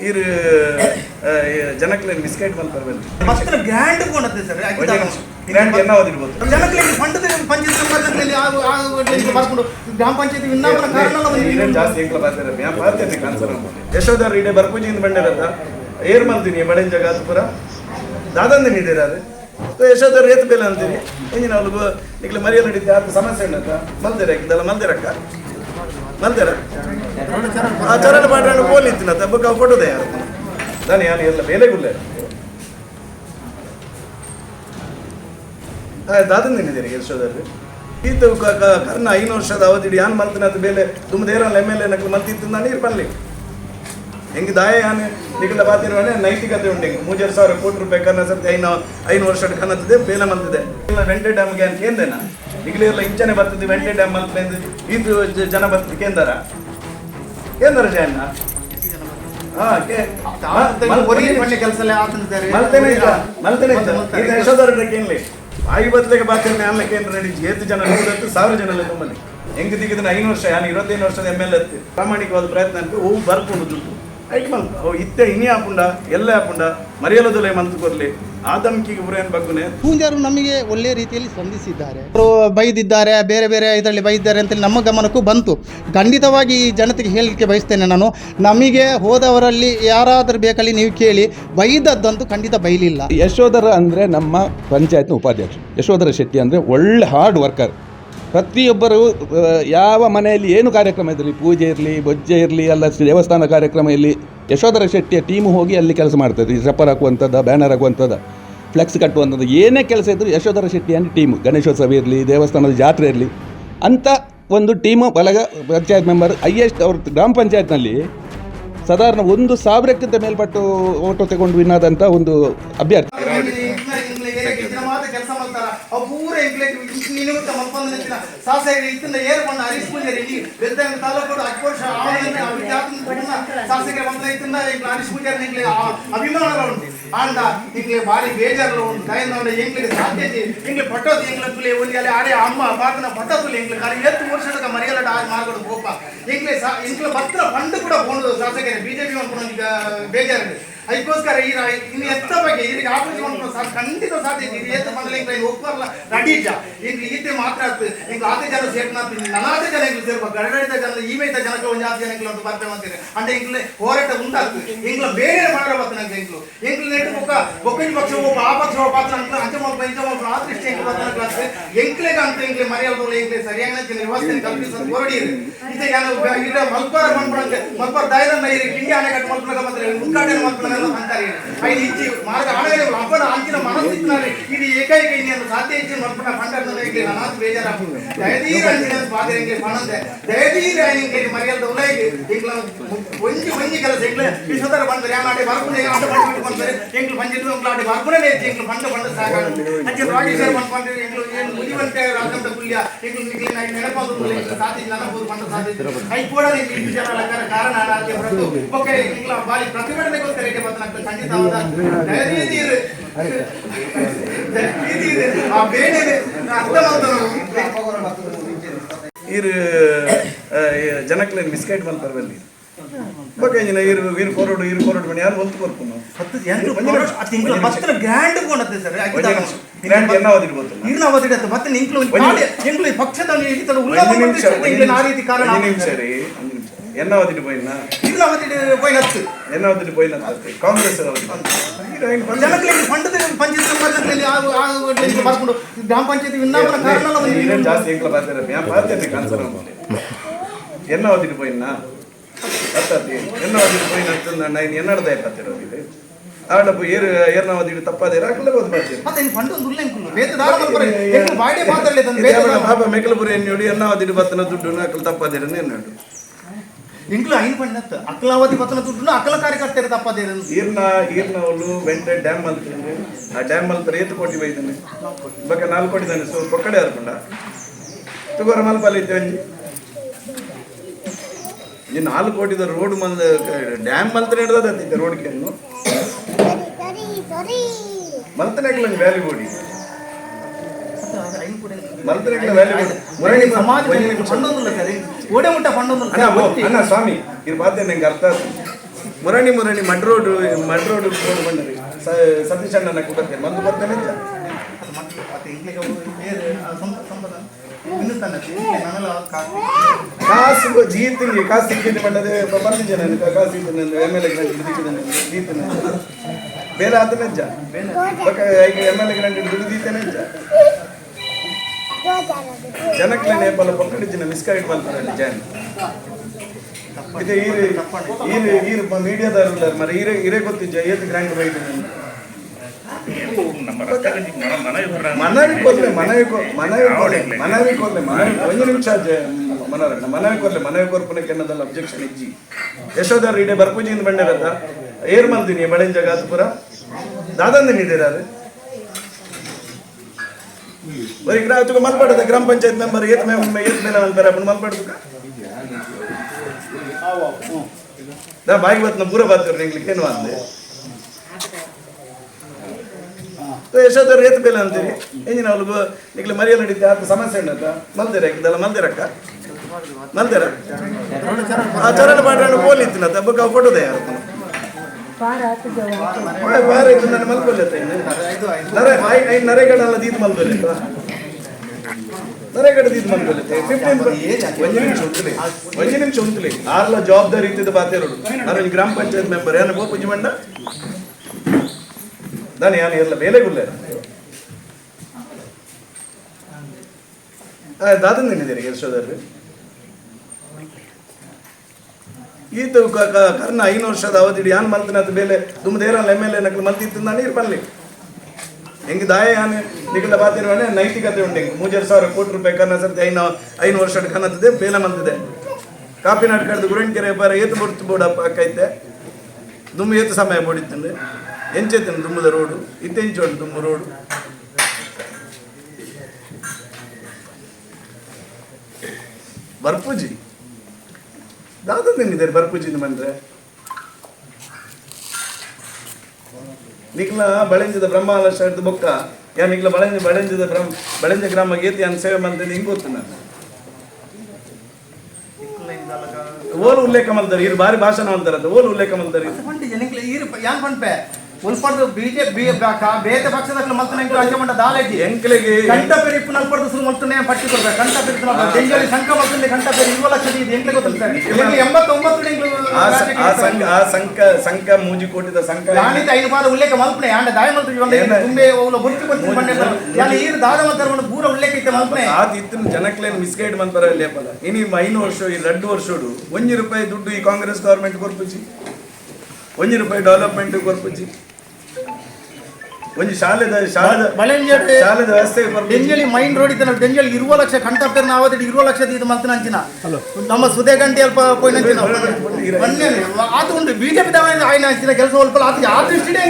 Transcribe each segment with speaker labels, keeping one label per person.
Speaker 1: ಇರು ಜನಕ್ಲೆನ್ ಬಿಸ್ಕೆಟ್ ಮಲ್ಪರ್ ಬಲ್ಲಿ
Speaker 2: ಮತ್ತೆ ಗ್ರ್ಯಾಂಡ್ ಕೊಡತ್ತೆ ಸರ್
Speaker 1: ಗ್ರ್ಯಾಂಡ್ ಎನ್ನ ಓದಿರ್ಬೋದು
Speaker 2: ಜನಕ್ಕೆ ಫಂಡ್ ಪಂಚಾಯತ್ ಬರ್ಕೊಂಡು ಗ್ರಾಮ ಪಂಚಾಯತಿ ವಿನ್ನಾಪನ ಕಾರಣ
Speaker 1: ಜಾಸ್ತಿ ಎಂಕ್ಲ ಬರ್ತಾರೆ ಯಾ ಪಾರ್ತೇನೆ ಕನ್ಸರ್ ಯಶೋಧ ರೀಡೆ ಬರ್ಪುಜಿಯಿಂದ ಬಂದಿರತ್ತ ಏರ್ ಮಲ್ತೀನಿ ಬಡನ್ ಜಾಗ ಅದು? ಪೂರ ದಾದಂದಿನ ಯಶೋಧರ್ ಏತ್ ಬೇಲೆ ಅಂತೀನಿ ಇಂಜಿನ ಅವ್ಳಿಗೆ ಮರಿಯಲ್ಲಿ ಸಮಸ್ಯೆ ಉಂಡತ್ತ ಮಲ್ದಿರ ಇದೆಲ್ಲ ಮಲ್ದಿರಕ್ಕ? ಮಲ್ದಿರ ಆ ಚರಣ ಪಾಠ ಪೋಲಿ ಇತ್ತಿನತ್ತ ಬುಕ್ಕ ಕೊಡೋದೇ ಯಾರು? ನಾನು ಯಾರು ಎಲ್ಲ ಬೇಲೆಗುಲ್ಲೆ ದಾದಂದಿನಿದ್ದೀರಿ ಯಶೋಧರ್ ಈತ ಕರ್ನ ಐನು ವರ್ಷದ ಅವಧಿ ಯಾನ್ ಮಲ್ತಿನ ಅದು ಬೇಲೆ ತುಂಬ ದೇರಲ್ಲ ಎಂ ಎಲ್ ಎ ನಕ್ಲು ಮಲ್ತಿತ್ತು ನಾನು ಪನ್ಲಿ ಹೆಂಗೆ ದಾಯ ನಿಗಲ ಬಾತಿರುವನೆ ನೈತಿಕತೆ ಉಂಟು ಹಿಂಗೆ. ಮೂಜರ್ ಸಾವಿರ ಕೋಟಿ ರೂಪಾಯಿ ಕನ್ನ ಸರ್ತಿ ಐನು ಐನು ವರ್ಷ ಕನ್ನತ್ತಿದೆ ಬೇಲೆ ಮಂತಿದೆ ಇಲ್ಲ ವೆಂಟೆ ಡ್ಯಾಮ್ಗೆ ಅಂತ ಕೇಂದೇನ ಎಲ್ಲ ಇಂಚನೆ ಬರ್ತದೆ ವೆಂಟೆ ಡ್ಯಾಮ್ ಅಂತ ಇದು ಜನ ಬರ್ತದೆ ಕೇಂದ್ರ ಕೇಂದರ ಕೇನ್ಲಿ ಆಯು ಬದಲಿಗೆ ಬಾತಿನ ಆಮೇಲೆ ಕೇಂದ್ರ ಏತು ಜನ ನೂರತ್ತು ಸಾವಿರ ಜನ ನಮ್ಮಲ್ಲಿ ಹೆಂಗ್ ದಿಗಿದ್ರೆ ಐನೂರು ವರ್ಷ ಯಾನು ಇರುವತ್ತೈದು ವರ್ಷದ ಎಂ ಎಲ್ ಎತ್ತಿ ಪ್ರಾಮಾಣಿಕವಾದ ಪ್ರಯತ್ನ ಅಂತ ಹೂ ಬರ್ಕೊಂಡು ದುಡ್ಡು. ಐಕ್ ಓ ಇತ್ತೆ ಇನಿ ಹಾಪುಂಡ ಎಲ್ಲ ಹಾಪುಂಡ ಮರೆಯಲದಲ್ಲೇ ಮಂತು ಕೊರ್ಲಿ. ಆ ಧಮ್ಕಿಗೆ ಬುರೇನ್ ಬಗ್ಗುನೆ?
Speaker 3: ಪೂಂಜಾರು ನಮಗೆ ಒಳ್ಳೆಯ ರೀತಿಯಲ್ಲಿ ಸ್ಪಂದಿಸಿದ್ದಾರೆ. ಅವರು ಬೈದಿದ್ದಾರೆ ಬೇರೆ ಬೇರೆ ಇದರಲ್ಲಿ ಬೈದಿದ್ದಾರೆ ಅಂತೇಳಿ ನಮ್ಮ ಗಮನಕ್ಕೂ ಬಂತು. ಖಂಡಿತವಾಗಿ ಈ ಜನತೆಗೆ ಹೇಳಲಿಕ್ಕೆ ಬಯಸ್ತೇನೆ ನಾನು. ನಮಗೆ ಹೋದವರಲ್ಲಿ ಯಾರಾದರೂ ಬೇಕಲ್ಲಿ ನೀವು ಕೇಳಿ ಬೈದದ್ದಂತೂ ಖಂಡಿತ ಬೈಲಿಲ್ಲ.
Speaker 4: ಯಶೋಧರ ಅಂದರೆ ನಮ್ಮ ಪಂಚಾಯತ್ನ ಉಪಾಧ್ಯಕ್ಷ ಯಶೋಧರ ಶೆಟ್ಟಿ ಅಂದರೆ ಒಳ್ಳೆ ಹಾರ್ಡ್ ವರ್ಕರ್ ಪ್ರತಿಯೊಬ್ಬರು ಯಾವ ಮನೆಯಲ್ಲಿ ಏನು ಕಾರ್ಯಕ್ರಮ ಇರಲಿ ಪೂಜೆ ಇರಲಿ, ಬೊಜ್ಜೆ ಇರಲಿ, ಅಲ್ಲ ದೇವಸ್ಥಾನ ಕಾರ್ಯಕ್ರಮ ಇರಲಿ, ಯಶೋಧರ ಶೆಟ್ಟಿಯ ಟೀಮು ಹೋಗಿ ಅಲ್ಲಿ ಕೆಲಸ ಮಾಡ್ತದೆ. ಈ ಸಪ್ಪರ್ ಹಾಕುವಂಥದ್ದು, ಬ್ಯಾನರ್ ಹಾಕುವಂಥದ್ದು, ಫ್ಲೆಕ್ಸ್ ಕಟ್ಟುವಂಥದ್ದು, ಏನೇ ಕೆಲಸ ಇದ್ದರೂ ಯಶೋಧರ ಶೆಟ್ಟಿ ಅಂದರೆ ಟೀಮು ಗಣೇಶೋತ್ಸವ ಇರಲಿ, ದೇವಸ್ಥಾನದ ಜಾತ್ರೆ ಇರಲಿ, ಅಂಥ ಒಂದು ಟೀಮು ಬಲಗ ಪಂಚಾಯತ್ ಮೆಂಬರ್ ಹೈಯೆಸ್ಟ್ ಅವ್ರ ಗ್ರಾಮ ಪಂಚಾಯತ್ನಲ್ಲಿ ಸಾಧಾರಣ ಒಂದು ಸಾವಿರಕ್ಕಿಂತ ಮೇಲ್ಪಟ್ಟು ಓಟು ತಗೊಂಡು ವಿನ್ ಆದಂಥ ಒಂದು ಅಭ್ಯರ್ಥಿ.
Speaker 2: ಕೆಲಸ ಮಾಡ್ತಾರ ಅವು ಪೂರ ಎಂಕ್ಲೆ ನಿಮಿತ್ತ ಮಲ್ಪಂದ ನೆಚ್ಚಿನ ಸಾಸಾಗಿ ಇತ್ತಿಂದ ಏರ್ ಬಂದ ಹರೀಶ್ ಪೂಜಾರಿ ನೀ ಬೆದ್ದಂಗ ತಾಲೂಕು ಅಕ್ಕೋಶ ಆವರಣ ಅಭಿಜಾತನ ಪಡಿನ ಸಾಸಿಗೆ ಬಂದ ಇತ್ತಿಂದ ಎಂಕ್ಲೆ ಹರೀಶ್ ಪೂಜಾರಿ ನಿಂಕ್ಲೆ ಅಭಿಮಾನ ಉಂಟು ಆಂಡ ಇಂಕ್ಲೆ ಬಾರಿ ಬೇಜಾರು ಉಂಟು ದಯನೊಂಡ ಎಂಕ್ಲೆ ಸಾಧ್ಯತೆ ಎಂಕ್ಲೆ ಪಟ್ಟೋದು ಎಂಕ್ಲೆ ತುಲೆ ಒಂದು ಅಲ್ಲಿ ಆಡೆ ಅಮ್ಮ ಪಾತನ ಪಟ್ಟ ತುಲೆ ಎಂಕ್ಲೆ ಕಾರಿ ಎತ್ತು ವರ್ಷದ ಮರಿಯಲ್ಲ ಆಜ್ ಮಾರ್ಗಡು ಗೋಪ ಎಂಕ್ಲೆ ಸಾ ಎಂಕ್ಲೆ ಭತ್ರ ಫಂಡ್ ಕೂಡ ಬೋದು ಶಾಸಕರೇ ಬಿಜೆಪಿ ಅನ್ಕೊಂಡು ಈಗ ಬೇಜಾರು ಅದಕ್ಕೋಸ್ಕರ ಈ ಇನ್ನು ಎತ್ತ ಬಗ್ಗೆ ಇದಕ್ಕೆ ಆಪರೇಷನ್ ಮಾಡ್ಕೊಂಡು ಸರ್ ಖಂಡಿತ ಸಾಧ್ಯ ಇದೆ. ಇದು ಎತ್ತ ಬಂದ್ರೆ ಈಗ ಒಪ್ಪಲ್ಲ. ನಡೀಜ ಈಗ. ಈತೆ ಮಾತ್ರ ಆಗ್ತದೆ. ಈಗ ಆತೆ ಜನ ಸೇರ್ಕೊಂಡು ನಲಾತೆ ಜನ ಈಗ ಸೇರ್ಬೇಕು. ಗಡಗಡಿತ ಜನ ಈಮೈತ ಜನಕ್ಕೆ ಒಂದು ಜಾತಿ ಜನಕ್ಕೆ ಒಂದು ಬರ್ತೇವೆ ಅಂತೀರಿ. ಅಂದ್ರೆ ಇಂಗ್ಲೆ ಹೋರಾಟ ಉಂಟಾಗ್ತದೆ. ಇಂಗ್ಲ ಬೇರೆ ಮಾಡ್ರ ಬರ್ತಾನೆ ನಂಗೆ ಇಂಗ್ಲು ಇಂಗ್ಲು ನೆಟ್ಟು ಬೊಕ್ಕ ಬೊಕ್ಕಿ ಪಕ್ಷ ಒಬ್ಬ, ಆ ಪಕ್ಷ ಒಬ್ಬ ಪಾತ್ರ ಅಂತ ಅಂಚ ಮೊಬ್ಬ ಇಂಚ ಮಾಡ್ಕೊಂಡು ಆ ದೃಷ್ಟಿ ಎಂಕ್ಲೆ ಬರ್ತಾನೆ ಕ್ಲಾಸ್ ಎಂಕ್ಲೆಗ ಅಂತ ಇಂಗ್ಲೆ ಮರೆಯಲ್ಲ ಇಂಗ್ಲೆ ಸರಿಯಾಗಿ ವ್ಯವಸ್ಥೆ ಕಲ್ಪಿಸೋದು ಹೊರಡಿ ಇದೆ. ಯಾರು ಇಲ್ಲ ಮಲ್ಪಾರ ಮಲ್ಪಾರ ದಯದ ಇರಿ ಇಂಡಿಯಾ ಅಣೆಕಟ್ಟು ಮಲ್ಪನಾಗ ಬಂದ್ರೆ ಉದ್ಘಾಟನೆ ಮಲ್ಪನಾಗ ಅಂತಾರೆ ಐದು ಇಚ್ಚಿ ಮಾರ್ಗ ಆಣೆಗಳು ಅಪ್ಪನ ಅಂಚಿನ ಮನಸ್ಸಿದ್ದಾರೆ ಇದು ಏಕೈಕ ಇನ್ನೇನು ಸಾಧ್ಯ ಇಚ್ಚಿ ಮಲ್ಪನ ಫಂಡರ್ನ ಇಂಗ್ಲೆ ನಾನು ಬೇಜಾರಾಗು ದಯದೀರ ಅಂಚಿನ ಸ್ವಾದ ಇಂಗ್ಲೆ ಪಣಂತೆ ದಯದೀರ ಇಂಗ್ಲೆ ಮರೆಯಲ್ದ ಉಲೈಗೆ ಇಂಗ್ಲ ಒಂಜಿ ಒಂಜಿ ಕೆಲಸ ಇಂಗ್ಲೆ ವಿಶ್ವತರ ಬಂದ್ರೆ ಯಾನಾಡೆ ಬರ್ಕೊಂಡು ಆಟ ಮಾಡ್ಬಿಟ್ಟು ಬಂದ್ರೆ ಎಂಗ್ಲು ಪಂಚಾಯತ್ ಇಂಗ್ಲ ಆಟ ಬರ್ಕೊಂಡೇ ನೇತಿ ಎಂಗ್ಲು ಫಂಡ್ ಫಂಡ್ ಸಾಕಾಗ ಅಂಚೆ ರಾಜೇಶ್ವರ ಬಂದ್ರೆ ಎಂಗ್ಲು ಏನು ಮುಗಿವಂತೆ ರಾಜಂತ ಕುಲ್ಯ ಎಂಗ್ಲು ನಿಗ್ಲಿ ನೈ ನೆನಪಾದು ಸಾಧ್ಯ ನನಬೋದು ಫಂಡ್ ಸಾಧ್ಯ ಐ ಕೂಡ ನಿಮ್ಗೆ ವಿಚಾರ ಲಕ್ಕರ ಕಾರಣ ಅನಾದ್ಯ ಹೊರತು ಓಕೆ ಇಂಗ್ಲ ಬಾಲಿ ಪ್ರತಿಭಟನೆಗೋಸ್ಕರ ಇದೆ ಬಂದ ಖಂಡಿತವಾದ ದಯದೀರು ಇದೆ ಆ ಬೇರೆ ಅರ್ಥ ಮಾಡ್ತಾರೆ
Speaker 1: ಇರು ಜನಕ್ಲೆನ್ ಮಿಸ್ಕೈಟ್ ಮಲ್ಪರ್ ಬಲ್ಲಿ ಬಗ್ಗೆ ಇಂಜಿನ ಇರು ಇರು ಕೊರಡು ಇರು ಕೊರಡು ಬನ್ನಿ. ಯಾರು ಒಲ್ತು ಬರ್ಕೊಂಡು
Speaker 2: ಹತ್ತು ಎಂಟು ಕೊರಡು ಆ ಗ್ರ್ಯಾಂಡ್ ಕೊಡತ್ತೆ ಸರ್
Speaker 1: ಗ್ರ್ಯಾಂಡ್ ಎನ್ನ ಓದಿರ್ಬೋದು
Speaker 2: ನೀರಿನ ಅವಧಿ ಇಡತ್ತೆ ಮತ್ತೆ ಇಂಕ್ಲು
Speaker 1: ಒಂದು-
Speaker 2: ಇಂಕ್ಲು ಪಕ್ಷದ ಇಳಿತದ
Speaker 1: ಒಂದು
Speaker 2: ಇಂದ ಆ ರೀತಿ ಕಾರಣ
Speaker 1: ಒಂದು ನಿಮಿಷ ರೀ. ಒಂದು ನಿಮಿಷ ಎನ್ನ ಓದಿಟ್ಟು போயின்னா
Speaker 2: ನೀರಿನ ಅವಧಿ போய் ಹತ್ತು
Speaker 1: என்ன வந்துட்டு போய் ಕಾಂಗ್ರೆಸ್
Speaker 2: ಜನಕ್ಕೆ ಫಂಡ್ ಪಂಚಾಯತ್ ಸಂಬಂಧದಲ್ಲಿ ಆಗ ಆಗ ಬರ್ಕೊಂಡು ಗ್ರಾಮ ಪಂಚಾಯತ್ ವಿನ್ನಾಪನ ಕಾರಣ
Speaker 1: ನೀರೇನು ಜಾಸ್ತಿ ಎಂಕ್ಲ ಬರ್ತಾರೆ ಯಾ ಪಾರ್ತೇನೆ ಕಾನ್ಸರ್ ಎನ್ನ ಓದಿಟ್ಟು போயின்னா ಅತ್ತತಿ ಎನ್ನ ಓದಿಟ್ಟು போய் ಅಂತಂದ ನೈನ್ ಎನ್ನಡದ ಎಪ್ಪತ್ತಿರೋದು ಇದು ಆಡಪ್ಪು ಏರು ಏರ್ನ ಓದಿಟ್ಟು ತಪ್ಪದೆ ರಾಕಲ್ಲ ಓದ್ ಬರ್ತೀರಿ
Speaker 2: ಮತ್ತೆ ಇನ್ನು ಫಂಡ್ ಒಂದು ಉಲ್ಲೇಖ ವೇದ ದಾರ ಮಲ್ಪರೆ ಎಂಕ್ಲು ಬಾಡಿ ಮಾತಾಡಲಿಲ್ಲ ವೇದ
Speaker 1: ಪಾಪ ಮೆಕ್ಕಲಪುರ ಎಣ್ಣೆ ಹೊಡಿ ಎನ್ನ ಓದಿಟ್ಟು ಬತ್ತನ ದುಡ್ಡು ನಾಕಲ್ ತಪ್ಪದಿರ ಎನ್ನಡು
Speaker 2: ಇಂಕ್ಲು ಐನು పని ಹತ್ತು. ಅಕ್ಕಲಾವಧಿ ಪತ್ತನ ದುಡ್ಡು ಅಕ್ಕಲ ಕಾರ್ಯಕರ್ತರ ತಪ್ಪದೇ
Speaker 1: ಈರ್ನ ಈರ್ನ ಅವಳು ವೆಂಟ ಡ್ಯಾಮ್ ಮಲ್ತಿದ್ರೆ ಆ ಡ್ಯಾಮ್ ಮಲ್ತಾರೆ ಏತು ಕೋಟಿ ಬೈತಾನೆ ಬಕ್ಕ ನಾಲ್ಕು ಕೋಟಿ ತಾನೆ ಸೊ ಕೊಕ್ಕಡೆ ಅರ್ಕೊಂಡ ತುಗೋರ ಮಲ್ಪಲ್ಲಿ ಇದ್ದೆ ಒಂಜಿ ಈ ನಾಲ್ಕು ಕೋಟಿದ ರೋಡ್ ಮಲ್ ಡ್ಯಾಮ್ ಮಲ್ತನೆ ಹಿಡ್ದತ್ತಿದ್ದೆ ರೋಡ್ ಮಲ್ತನೆ ಬೋಡಿ ಮಲ್ತನೆ ವ್ಯಾಲ್ಯೂ ಬೋಡಿ ಸ್ವಾಮಿ ಇದು ಬಾತೆ ನಂಗೆ ಅರ್ಥ ಆಯ್ತು ಮುರಣಿ ಮುರಣಿ mud road mud road board ಬಂದ್ರಿ ಸ- ಸತೀಶ್ ಅಣ್ಣನ ಕೊಡ್ತೇನೆ ಮಂದು ಬರ್ತೇನೆ ಅಂತ.
Speaker 2: ಅದು ಮತ್ತೆ ಮತ್ತೆ ಇಂಗ್ಲಿಗೆ ಬೇರೆ ಸಂಪ ಸಂಪದ ಇನ್ನುತ್ತಾನೆ ನನ್ನೆಲ್ಲ ಕಾಸು
Speaker 1: ಕಾಸು ಜೀತಿಂಗೆ ಕಾಸು ಸಿಕ್ಕಿದ್ದು ಮಾಡದೆ ಬಂದಿದ್ದೆ ನನಗೆ ಕಾಸು ಇದ್ದು ಎಂ ಎಲ್ ಎ ಗ್ರಾಂಟ್ ಹಿಡಿದಿದ್ದೇನೆ ಜೀತನ ಬೇರೆ ಆತ ನಿಜ ಬಕ ಈಗ ಎಂ ಎಲ್ ಎ ಗ್ರಾಂಟ್ ಹಿಡಿದು ದೀತೇನೆ ನಿಜ ಜನಕ್ಕೆ ನೇಪಾಳ ಜನ ಮಿಸ್ಗೈಡ್ ಮಾಡ್ತಾರೆ ಜನ. ಇದು ಈರು ಮೀಡಿಯಾದವ್ರು ಮರ ಈರೇ ಇರೇ ಗೊತ್ತಿದ್ದ ಏತ್ ಗ್ರ್ಯಾಂಡ್ ಬೈಟ್ ಮನವಿ ಕೊರ್ಲೆ ಮನವಿ ಮನವಿ ಕೊರ್ಲೆ ಮನವಿ ಕೊರ್ಲೆ ಮನವಿ ಒಂದು ನಿಮಿಷ ಮನೋರಣ್ಣ ಮನವಿ ಕೊರ್ಲೆ ಮನವಿ ಕೊರ್ಪನಕ್ಕೆ ಅನ್ನೋದಲ್ಲ ಅಬ್ಜೆಕ್ಷನ್ ಇಜ್ಜಿ. ಯಶೋಧರ್ ಇಡೇ ಬರ್ಪೂಜಿಯಿಂದ ಬಂದಿರತ್ತ ಏರ್ ಮಾಡ್ತೀನಿ ಬಳೆಂಜ ಗಾತಪುರ ದಾದಂದಿನ ಇದ್ದೀರಾ ಅದು ಬರೀ ಗ್ರಾಮ ತುಂಬ ಮಲ್ಪಡದ ಗ್ರಾಮ ಪಂಚಾಯತ್ ಮೆಂಬರ್ ಏತ್ ಮೆ ಏತ್ ಮೇಲೆ ಅಂತಾರೆ ಅಪ್ಪನ ಮಲ್ಪಡ್ತುಕ ನಾ ಬಾಯಿಗೆ ಬತ್ ಪೂರ ಬಾತ್ ನಿಂಗ್ಲಿಕ್ಕೆ ಏನು ಅಂದೆ? ಯಶೋಧರ್, ಏತ್ ಬೇಲೆ ಅಂತೀರಿ? ಏನಿನ ಅವ್ಳಿಗೆ ನಿಗ್ಲಿ ಮರಿಯಲ್ಲಿ ನಡೀತೆ ಆತ ಸಮಸ್ಯೆ ಉಂಡತ್ತ ಮಲ್ದೇರ ಇದೆಲ್ಲ ಮಲ್ದೇರಕ್ಕ ಮಲ್ದೇರ ಚರಣ ಪಾಠ ಪೋಲಿ ಇತ್ತಿನತ್ತ ಬೊಕ್ಕ ಫೋಟೋದ ಯಾರು ವಾರ ಇದು ನನ್ನ ಮಲ್ಕೊಲ್ಲತ್ತೆ ನರೆ ಐದು ನರೆಗಳಲ್ಲದ ಇದು ಮಲ್ಕೊಲ್ಲತ್ತ ನರೆಗಡದ ಇದು ಮಲ್ಕೊಲ್ಲತ್ತೆ ಫಿಫ್ಟೀನ್ ಒಂದು ನಿಮಿಷ ಉಂತಲಿ ಒಂದು ನಿಮಿಷ ಉಂತಲಿ ಆರ್ಲ ಜವಾಬ್ದಾರಿ ಇದ್ದಿದ್ದು ಬಾತೇರು ನಾನು ಗ್ರಾಮ ಪಂಚಾಯತ್ ಮೆಂಬರ್ ಏನು ಹೋಗಿ ಪೂಜೆ ಮಂಡ? ನಾನು ಯಾನು ಎಲ್ಲ ಬೇಲೆಗುಲ್ಲ ದಾದನ್ ನಿನ್ನಿದ್ದೀರಿ ಯಶೋಧರ್ರಿ ಈತ ಕರ್ನ ಐನೂರು ವರ್ಷದ ಅವಧಿ ಯಾನ್ ಮಲ್ತಿನ ಅದು ಬೇಲೆ ತುಂಬ ದೇರಲ್ಲ ಎಂ ಎಲ್ ಎ ನಕಲು ಮಲ್ತಿತ್ತು ನೀರು ಬರಲಿ ಹೆಂಗೆ ದಾಯ ಯಾನೆ ನಿಗಲ ಬಾತಿರುವಾನೆ ನೈತಿಕತೆ ಉಂಟು ಹೆಂಗೆ? ಮೂಜರ್ ಸಾವಿರ ಕೋಟಿ ರೂಪಾಯಿ ಕನ್ನ ಸರ್ತಿ ಐನು ಐನೂರು ವರ್ಷ ಕನ್ನತ್ತಿದೆ ಬೇಲೆ ಮಲ್ತಿದೆ ಕಾಪಿ ನಾಟ್ಕಡ್ದು ಗುರಂಕೆರೆ ಬಾರ ಏತು ಬುರ್ತು ಬೋಡಪ್ಪ ಅಕ್ಕೈತೆ ದುಮ್ ಏತು ಸಮಯ ಬೋಡಿತ್ತಂದ್ರೆ ಎಂಚೆತ್ತನು ದುಮ್ಮದ ರೋಡು? ಇತ್ತೆಂಚೋಡು ದುಮ್ಮ ರೋಡು? ಬರ್ಪೂಜಿ. ದಾದ ತಿಂದಿದ್ದಾರೆ ಬರ್ಪೂಜಿನ ಬಂದ್ರೆ. ನಿಕ್ಲ ಬಳೆಂಜದ ಬ್ರಹ್ಮಾಲಕ್ಷ ಬೊಕ್ಕ ಯಾ ನಿಕ್ಲ ಬಳೆಂಜ ಬಳೆಂಜದ ಬ್ರಹ್ಮ ಬಳೆಂಜ ಗ್ರಾಮ ಗೀತೆ ಅಂತ ಸೇವೆ ಮಾಡ್ತಿದ್ದೆ ಹಿಂಗೆ ಗೊತ್ತು ನಾನು. ಓಲು ಉಲ್ಲೇಖ ಮಾಡ್ತಾರೆ ಇರು ಬಾರಿ ಭಾಷಣ ಮಾಡ್ತಾರೆ ಓಲ್ ಉಲ್ಲೇಖ ಮಾಡ್ತಾರೆ
Speaker 2: ಯಾನ್ ಪಂಪೆ ಉಲ್ಪಡ್ದು ಬಿಜೆಪಿ ಬೇತೆ ಪಕ್ಷದ ಮಲ್ತನ ಇಂಟು ಅಂಚೆ ಮಂಡ ದಾಲೆಜಿ
Speaker 1: ಎಂಕ್ಲೆಗೆ
Speaker 2: ಕಂಠ ಪೇರಿ ಇಪ್ಪು ನಲ್ಪಡ್ದು ಸುರು ಮಲ್ತನೆ ಪಟ್ಟಿ ಕೊಡ್ಬೇಕು ಕಂಠ ಪೇರಿ ಬೆಂಗಳೂರು ಸಂಘ ಮಲ್ತಂದೆ ಕಂಠ ಪೇರಿ ಇರುವ ಲಕ್ಷ ಇದೆ. ಎಂಟ್ಲೆ ಗೊತ್ತಿರ್ತಾರೆ ಇಲ್ಲಿ ಎಂಬತ್ತೊಂಬತ್ತು
Speaker 1: ಆ ಆ ಆ ಸಂಕ ಸಂಘ ಮೂಜಿ ಕೋಟಿದ ಸಂಕ
Speaker 2: ಯಾನಿತ ಐದು ಪಾದ ಉಲ್ಲೇಖ ಮಲ್ಪನೆ ಆಂಡ ದಾಯ ಮಲ್ತು? ತುಂಬೆ ಅವಳ ಬುರ್ಕಿ ಬರ್ತೀನಿ ಬಂಡೆ ಯಾನ ಈರು ದಾದ ಮಲ್ತಾರೆ ಪೂರ ಉಲ್ಲೇಖ ಇತ್ತೆ ಮಲ್ಪನೆ
Speaker 1: ಆತ ಇತ್ತಿನ ಜನಕ್ಲೇನು ಮಿಸ್ಗೈಡ್ ಮಾಡ್ತಾರೆ ಲೇಪಲ ಇನಿ ಐನು ವರ್ಷ ಈ ಎರಡು ವರ್ಷಡು ಒಂಜಿ ರೂಪಾಯಿ ದುಡ್ಡು ಈ ಕಾಂಗ್ರೆಸ್ ಗೌರ್ಮೆಂಟ್ ಕೊರ್ಪುಜಿ. ಒಂಜಿ ರೂಪಾಯಿ ಡೆವಲಪ್ಮೆಂಟ್ ಕೊರ್ಪುಜಿ. ಒಂಜಿ ಶಾಲೆದ
Speaker 2: ಶಾಲೆ
Speaker 1: ಶಾಲೆದ ವ್ಯವಸ್ಥೆ
Speaker 2: ಡೆಂಜಲಿ ಮೈನ್ ರೋಡ್ ಇದ್ದಾನೆ ಡೆಂಜಲಿ ಇರುವ ಲಕ್ಷ ಕಂಠ ನಾವು ಇರುವ ಲಕ್ಷ ಇದು ಮಲ್ತನ ಅಂಚಿನ. ನಮ್ಮ ಸುದೇ ಗಂಟೆ ಅಲ್ಪ ಪೋಯಿನಂಚಿನ ಬನ್ನಿ ಆತ ಉಂಟು ಬಿಜೆಪಿ ದವ ಆಯ್ನ ಹಂಚಿನ ಕೆಲಸ ಸ್ವಲ್ಪ ಆತ ಆ ದೃಷ್ಟಿನೇ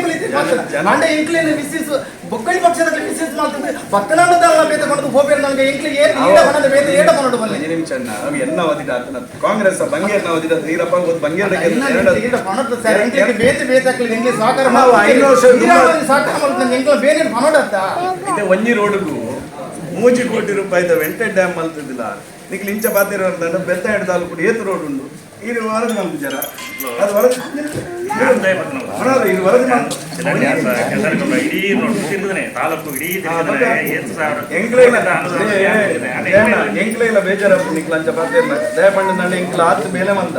Speaker 2: ಎಂಕುಲ್ ಅಂದ್ರೆ ಮಿಸ್ಸಿಸ್ ಬೊಕ್ಕಳಿ ಪಕ್ಷದ ಮಿಸ್ಸಿಸ್ ಮಾಡ್ತಿದ್ರೆ ಪಕ್ಕನಾಡದಲ್ಲ ಬೇತ ಮನದ ಬೇತ ಏಡ ಮನೋಡು ಬನ್ನಿ.
Speaker 1: ಒಂಜಿ ನಿಮಿಷ ಅಣ್ಣ ಅವು ಎನ್ನ ಓದಿದ ಆತನ ಕಾಂಗ್ರೆಸ್ ಓದಿದ ನೀರಪ್ಪ
Speaker 2: ಈಡ ಮನೋದು ಸರ್ ಬೇತೆ ಬೇತೆ ಹಾಕ್ಲಿ ಎಂಕ್ಲಿ ಸಾಕಾರ
Speaker 1: ನಾವು ಐದು ವರ್ಷ
Speaker 2: ನೀರಾವರಿ ಸಾಕಾರ ಮಾಡ್ತಾನೆ ಎಂಕ್ಲ ಬೇರೆ ಮನೋಡತ್ತ
Speaker 1: ಇದೆ ಒಂಜಿ ರೋಡ್ಗೂ ಮೂಜಿ ಕೋಟಿ ರೂಪಾಯಿದ ವೆಂಟೆ ಡ್ಯಾಮ್ ಮಲ್ತಿದ್ದಿಲ್ಲ ನಿಕ್ಲಿಂಚ ಇಂಚ ಅಂತ ಬೆತ್ತ ಹಿಡ್ದಾಲು ತಾಲೂಕು ಏತು ರೋಡ್ ಉಂಡು ಇದು ವರದಿ ಮಾಡ್ತು ಜರ. ಅದು ವರದಿ ಮನೋಹರ, ಇದು ವರದಿ
Speaker 5: ಇಡೀ ತಿರುಗಿದ್ರೆ ತಾಲೂಕು ಇಡೀ
Speaker 1: ಎಂಕ್ಲೇಲ.
Speaker 5: ಎಂಕ್ಲೇಲ
Speaker 1: ಬೇಜಾರಪ್ಪ ನಿಕ್ಲ ಅಂಚ ಪಾತಿರ್ನ ದಯಪಂಡ ನನ್ನ ಎಂಕ್ಲ ಆತ್ ಬೇಲೆ ಮಂತ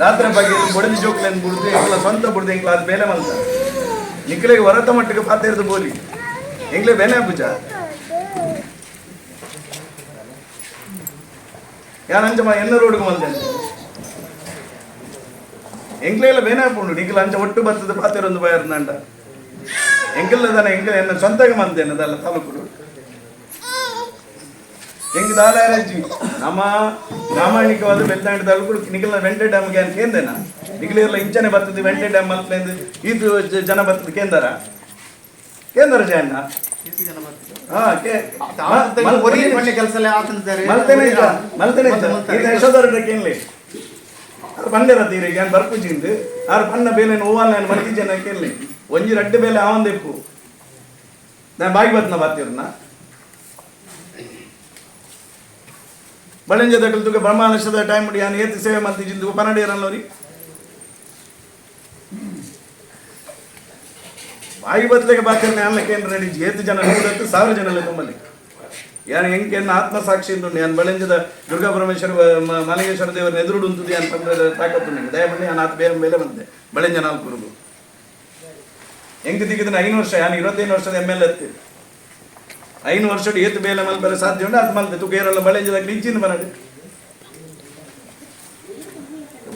Speaker 1: ರಾತ್ರಿ ಬಗ್ಗೆ ಬುಡದಿ ಜೋಕ್ಲೆನ್ ಬಿಡ್ದು ಎಂಕ್ಲ ಸ್ವಂತ ಬಿಡ್ದು ಎಂಕ್ಲ ಆತ್ ಬೇಲೆ ಮಂತ ನಿಕ್ಲೆಗೆ ವರತ ಮಟ್ಟಿಗೆ ಪಾತಿರ್ದು ಬೋಲಿ. ಎಂಕ್ಲೆ ಬೇನೆ ಪೂಜ. ಯಾರಂಜಮ್ಮ ಎನ್ನ ರೋಡ್ಗೆ ಮಂದೆ ಎಂಕ್ಲೆಲ್ಲ ಬೇನೆ ಹಾಕೊಂಡು ನಿಕ್ಲ ಅಂಚ ಒಟ್ಟು ಬರ್ತದೆ ಪಾತಿರೊಂದು ಬಯರ್ನಂಡ ಎಂಕಲ್ಲದನ ಎಂಕ ಎನ್ನ ಸ್ವಂತಗೆ ಮಂದೆ ಅದಲ್ಲ ತಾಲೂಕು ಹೆಂಗ್ ದಾಲಾರಜ್ಜಿ ನಮ್ಮ ಪ್ರಾಮಾಣಿಕವಾದ ಬೆಳ್ತಾಂಡ ತಾಲೂಕು ನಿಗಲ ವೆಂಟೆ ಡ್ಯಾಮ್ಗೆ ಅಂತ ಕೇಂದೇನ ನಿಖಿಲಿರಲ್ಲ ಇಂಚನೆ ಬರ್ತದೆ ವೆಂಟೆ ಡ್ಯಾಮ್ ಅಂತ ಇದು ಜನ ಬರ್ತದೆ ಕೇಂದರ. ಕೇಂದ್ರ ಜನ. ಹಾ ಕೇ
Speaker 2: ಒರಿ ಮಣ್ಣೆ ಕೆಲಸ ಎಲ್ಲ ಆತಂತಾರೆ
Speaker 1: ಮಲ್ತೇನೆ ಮಲ್ತೇನೆ ಇದು ಯಶೋಧರ ಕೇಳಲಿ. ಪಂಡೆರ ತೀರಿಗೆ ಏನು ಬರ್ಪುಜಿಂದು ಆರು ಪಣ್ಣ ಬೇಲೆ ಓವಾಲ್ ನಾನು ಮಲ್ಗಿಜನ ಕೇಳಿ ಒಂಜಿ ರಡ್ಡು ಬೇಲೆ ಆವಂದೆಪ್ಪು ನಾನು ಬಾಗಿ ಬತ್ನ ಬರ್ತಿರ್ನ ಬಳೆಂಜ ದಟ್ಟಲು ತುಗ ಬ್ರಹ್ಮಾನಷ್ಟದ ಟೈಮ್ ಮಾಡಿ ನಾನು ಏತಿ ಸೇವೆ ಮಾಡ್ತಿಜಿಂದು ಪನ್ನಡಿಯರಲ್ಲವ್ರಿ ಬಾಯಿ ಬತ್ಲೆಗೆ ಬಾಕಿರ್ನ ಅಲ್ಲಕ್ಕೆ ಏನು ರೆಡಿ ಏತು ಜನ ನೂರತ್ತು ಸಾವಿರ ಜನ ಎಲ್ಲ ಯಾರು ಹೆಂಗೆ ಎನ್ನ ಆತ್ಮಸಾಕ್ಷಿ ನಾನು ಬಳಂಜದ ದುರ್ಗಾ ಪರಮೇಶ್ವರ ಮಲಗೇಶ್ವರ ದೇವರ ಎದುರುಡು ಉಂಟುದಿ ಅಂತಂದ್ರೆ ತಾಕತ್ತು ನನಗೆ ದಯಮಾಡಿ ನಾನು ಆತ ಬೇರೆ ಮೇಲೆ ಬಂದೆ ಬಳಂಜ ನಾಲ್ಕು ಹೆಂಗೆ ದಿಕ್ಕಿದ್ರೆ ಐನು ವರ್ಷ ನಾನು ಇರುವತ್ತೈದು ವರ್ಷದ ಎಂ ಎಲ್ ಎತ್ತಿ ಐನು ವರ್ಷ ಏತು ಬೇಲೆ ಬೇರೆ ಸಾಧ್ಯ ಉಂಟು? ಅದು ಮಲ್ತೆ ತುಗೇರೆಲ್ಲ ಬಳಿಂಜದಾಗ ನಿಂಚಿನ ಬರಡಿ.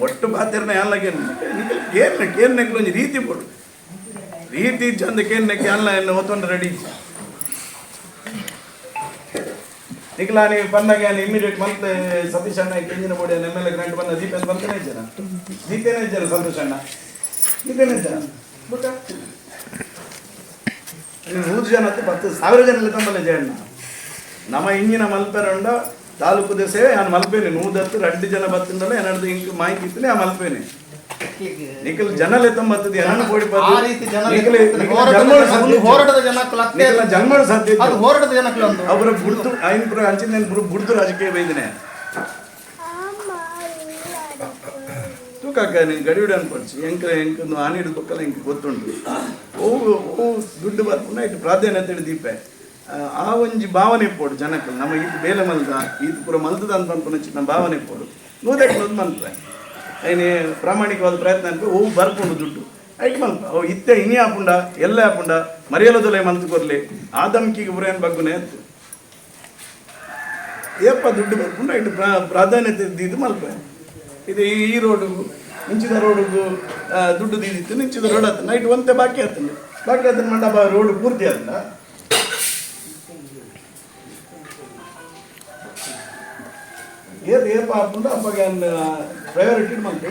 Speaker 1: ಒಟ್ಟು ಬಾತಿರ್ನ ಯಾನ್ಲಾಗೇನು ಏನು ಏನ್ ನೆಕ್ಲು ಒಂಜಿ ರೀತಿ ಕೊಡು. ರೀತಿ ಚಂದ ಏನ್ ನೆಕ್ಕೆ ಎಲ್ಲ ಏನು ರೆಡಿ. ನಿಖಲ ನೀವು ಬಂದಾಗ ಇಮಿಡಿಯೇಟ್ ಮಂತ್ ಸತೀಶ್ ಅಣ್ಣ ಕೆಂಜಿನ ಬೋಡಿ ಎಂ ಎಲ್ ಎ ಗ್ರಾಂಟ್ ಬಂದ ದೀಪೇನ್ ಬಂತನೇ ಜನ ದೀಪೇನೇ ಜನ ಸತೀಶ್ ಅಣ್ಣ? ದೀಪೇನೇ ಬುಟ್ಟ ನೂರು ಜನ ಹತ್ತು ಪತ್ತು ಸಾವಿರ ಜನ ತಂಬಲ್ಲ ಜಯಣ್ಣ. ನಮ್ಮ ಇಂಜಿನ ಮಲ್ಪೆರಂಡ ತಾಲೂಕು ಸೇವೆ. ನಾನು ಮಲ್ಪೇನೆ. ನೂದತ್ತು ರಡ್ಡು ಜನ ಬತ್ತಿಂದಲ್ಲ ಎರಡು ಇಂಕ್ ಮಾಹಿತಿ ಇತ್ತು ಆ ಮಲ್ಪೇನೆ. ನಿಖಲ್ ಜನಲೆ ತಂಬತ್ತದು ಬೋಡಿ
Speaker 6: ಆ ರೀತಿ ಹೋರಾಟದ ಜನಕ್ಕೂ ಲತ್ತೆ
Speaker 1: ಜನ್ಮಳ ಸಾಧ್ಯ
Speaker 6: ಅದು ಹೋರಾಟದ ಜನಕ್ಕೂ ಒಂದು
Speaker 1: ಅವರ ಬುಡ್ತು ಐನ್ ಪುರ ಅಂಚಿನ ಬುಡ್ತು ರಾಜಕೀಯ ಬೈದನೆ. ತೂಕಾಕ ನೀನು ಗಡಿಬಿಡಿ ಅನ್ಕೊಳ್ಸಿ ಹೆಂಕ ಹೆಂಕ ಆನೆ ಹಿಡಿದ್ಬೇಕಲ್ಲ ಹೆಂಗೆ ಗೊತ್ತುಂಟು. ಓವು ಓ ದುಡ್ಡು ಬರ್ಪುನ ಇಟ್ಟು ಪ್ರಾಧಾನ್ಯತೆ ದೀಪೆ. ಆ, ಒಂಜಿ ಭಾವನೆ ಪೋಡು ಜನಕ್ಕೆ ನಮ್ಮ ಇದು ಬೇಲೆ ಮಲ್ದ ಇದು ಪೂರ ಮಲ್ತದ ಅಂತ ಅನ್ಕೊಂಡು ನಮ್ಮ ಭಾವನೆ ಪೋಡು ನೂದಕ್ಕೆ ನೂದು ಮಲ್ತ ಐನೇ ಪ್ರಾಮಾಣಿಕವಾದ ಪ್ರಯತ್ನ ಅನ್ಕೊ, ಹೋಗಿ ಬರ್ಕೊಂಡು ದುಡ್ಡು. ಐಕ್ ಮಲ್ಪ. ಓ, ಇತ್ತೆ ಇನಿ ಆಪುಂಡ ಎಲ್ಲ ಆಪುಂಡ ಮರೆಯಲದೊಲೆ ಮನಸ್ಸು ಕೊರ್ಲಿ. ಆ ಧಮ್ಕಿಗೆ ಪುರ ಏನು ಬಗ್ಗುನೆ? ಅಂತ ಏಪ್ಪ ದುಡ್ಡು ಬರ್ಕೊಂಡು ಇಟ್ಟು ಪ್ರಾ, ಪ್ರಾಧಾನ್ಯತೆ ಇದ್ದಿದ್ದು ಮಲ್ಪ. ಇದು ಈ ರೋಡು ನಿಂಚಿದ ರೋಡಿಗೂ ದುಡ್ಡು ದೀದಿತ್ತು ನಿಂಚಿದ ರೋಡ್ ಆತ ನೈಟ್ ಒಂತೆ ಬಾಕಿ ಆತಂದು. ಬಾಕಿ ಆತನ ಮಂಡಪ ರೋಡ್ ಪೂರ್ತಿ ಆತಲ್ಲ ಏತ್ ಏಪ ಹಾಕೊಂಡು ಅಪ್ಪಗೆ ಪ್ರಯಾರಿಟಿ ಮಾಡ್ತೆ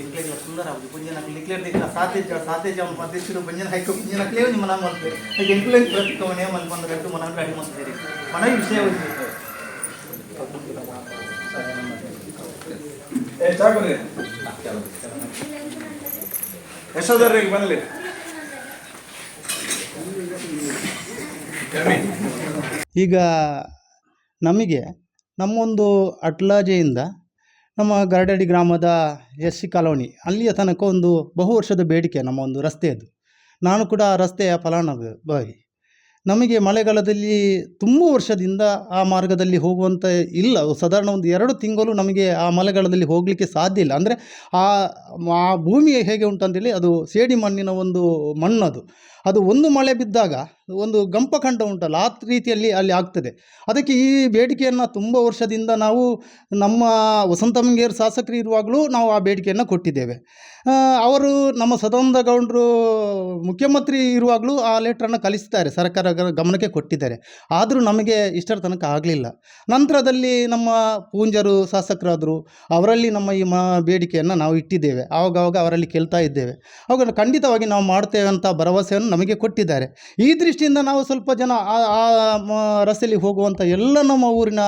Speaker 6: ಇಂಕ್ಲೇಜ್ ಸುಂದರ ಆಗುದು ಪುಂಜನ ಲಿಕ್ಲೇರ್ ದಿಕ್ಕ ಸಾತೆ ಜ ಸಾತೆ ಜ ಅಧ್ಯಕ್ಷರು ಪುಂಜನ ಹೈಕ ಪುಂಜನ ಕ್ಲೇವ್ ನಿಮ್ಮ ಮನ ಮಾಡ್ತೆ ಈಗ ಇಂಕ್ಲೇಜ್ ಪ್ರತಿಕವಣೆ ಮನ್ ಬಂದ ಗಟ್ಟು ಮನ ಗಾಡಿ ಮಾಡ್ತೀರಿ ಮನ ವಿಷಯ ಹೋಗಿ
Speaker 1: ಏ ಚಾಕುರಿ ಯಶೋಧರಿಗೆ ಬರಲಿ
Speaker 2: ಈಗ ನಮಗೆ ನಮ್ಮೊಂದು ಅಟ್ಲಾಜೆಯಿಂದ ನಮ್ಮ ಗರಡಡಿ ಗ್ರಾಮದ ಎಸ್ ಸಿ ಕಾಲೋನಿ, ಅಲ್ಲಿಯ ತನಕ ಒಂದು ಬಹು ವರ್ಷದ ಬೇಡಿಕೆ ನಮ್ಮ ಒಂದು ರಸ್ತೆಯದು. ನಾನು ಕೂಡ ಆ ರಸ್ತೆಯ ಫಲಾನುಭವಿ. ನಮಗೆ ಮಳೆಗಾಲದಲ್ಲಿ ತುಂಬ ವರ್ಷದಿಂದ ಆ ಮಾರ್ಗದಲ್ಲಿ ಹೋಗುವಂಥ ಇಲ್ಲ. ಸಾಧಾರಣ ಒಂದು ಎರಡು ತಿಂಗಳು ನಮಗೆ ಆ ಮಳೆಗಾಲದಲ್ಲಿ ಹೋಗಲಿಕ್ಕೆ ಸಾಧ್ಯ ಇಲ್ಲ. ಅಂದರೆ ಆ ಆ ಭೂಮಿ ಹೇಗೆ ಉಂಟಂತೇಳಿ ಅದು ಸೇಡಿ ಮಣ್ಣಿನ ಒಂದು ಮಣ್ಣು ಅದು ಒಂದು ಮಳೆ ಬಿದ್ದಾಗ ಒಂದು ಗಂಪಖಂಡ ಉಂಟಲ್ಲ, ಆ ರೀತಿಯಲ್ಲಿ ಅಲ್ಲಿ ಆಗ್ತದೆ. ಅದಕ್ಕೆ ಈ ಬೇಡಿಕೆಯನ್ನು ತುಂಬ ವರ್ಷದಿಂದ ನಾವು ನಮ್ಮ ವಸಂತಮಂಗೇರು ಶಾಸಕರು ಇರುವಾಗಲೂ ನಾವು ಆ ಬೇಡಿಕೆಯನ್ನು ಕೊಟ್ಟಿದ್ದೇವೆ. ಅವರು ನಮ್ಮ ಸದಾನಂದ ಗೌಡರು ಮುಖ್ಯಮಂತ್ರಿ ಇರುವಾಗಲೂ ಆ ಲೆಟ್ರನ್ನು ಕಲಿಸ್ತಾರೆ ಸರ್ಕಾರ ಗಮನಕ್ಕೆ ಕೊಟ್ಟಿದ್ದಾರೆ. ಆದರೂ ನಮಗೆ ಇಷ್ಟರ ತನಕ ಆಗಲಿಲ್ಲ. ನಂತರದಲ್ಲಿ ನಮ್ಮ ಪೂಂಜರು ಶಾಸಕರಾದರು, ಅವರಲ್ಲಿ ನಮ್ಮ ಈ ಮ ಬೇಡಿಕೆಯನ್ನು ನಾವು ಇಟ್ಟಿದ್ದೇವೆ. ಆವಾಗವಾಗ ಅವರಲ್ಲಿ ಕೇಳ್ತಾ ಇದ್ದೇವೆ. ಅವಾಗ ಖಂಡಿತವಾಗಿ ನಾವು ಮಾಡ್ತೇವೆ ಅಂತ ಭರವಸೆಯನ್ನು ನಮಗೆ ಕೊಟ್ಟಿದ್ದಾರೆ. ಈ ದೃಷ್ಟಿಯಿಂದ ನಾವು ಸ್ವಲ್ಪ ಜನ ಆ ರಸ್ತೆಯಲ್ಲಿ ಹೋಗುವಂಥ ಎಲ್ಲ ನಮ್ಮ ಊರಿನ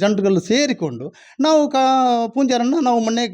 Speaker 2: ಜನರುಗಳು ಸೇರಿಕೊಂಡು ನಾವು ಕಾ, ಪೂಂಜಾರನ್ನು ನಾವು ಮೊನ್ನೆ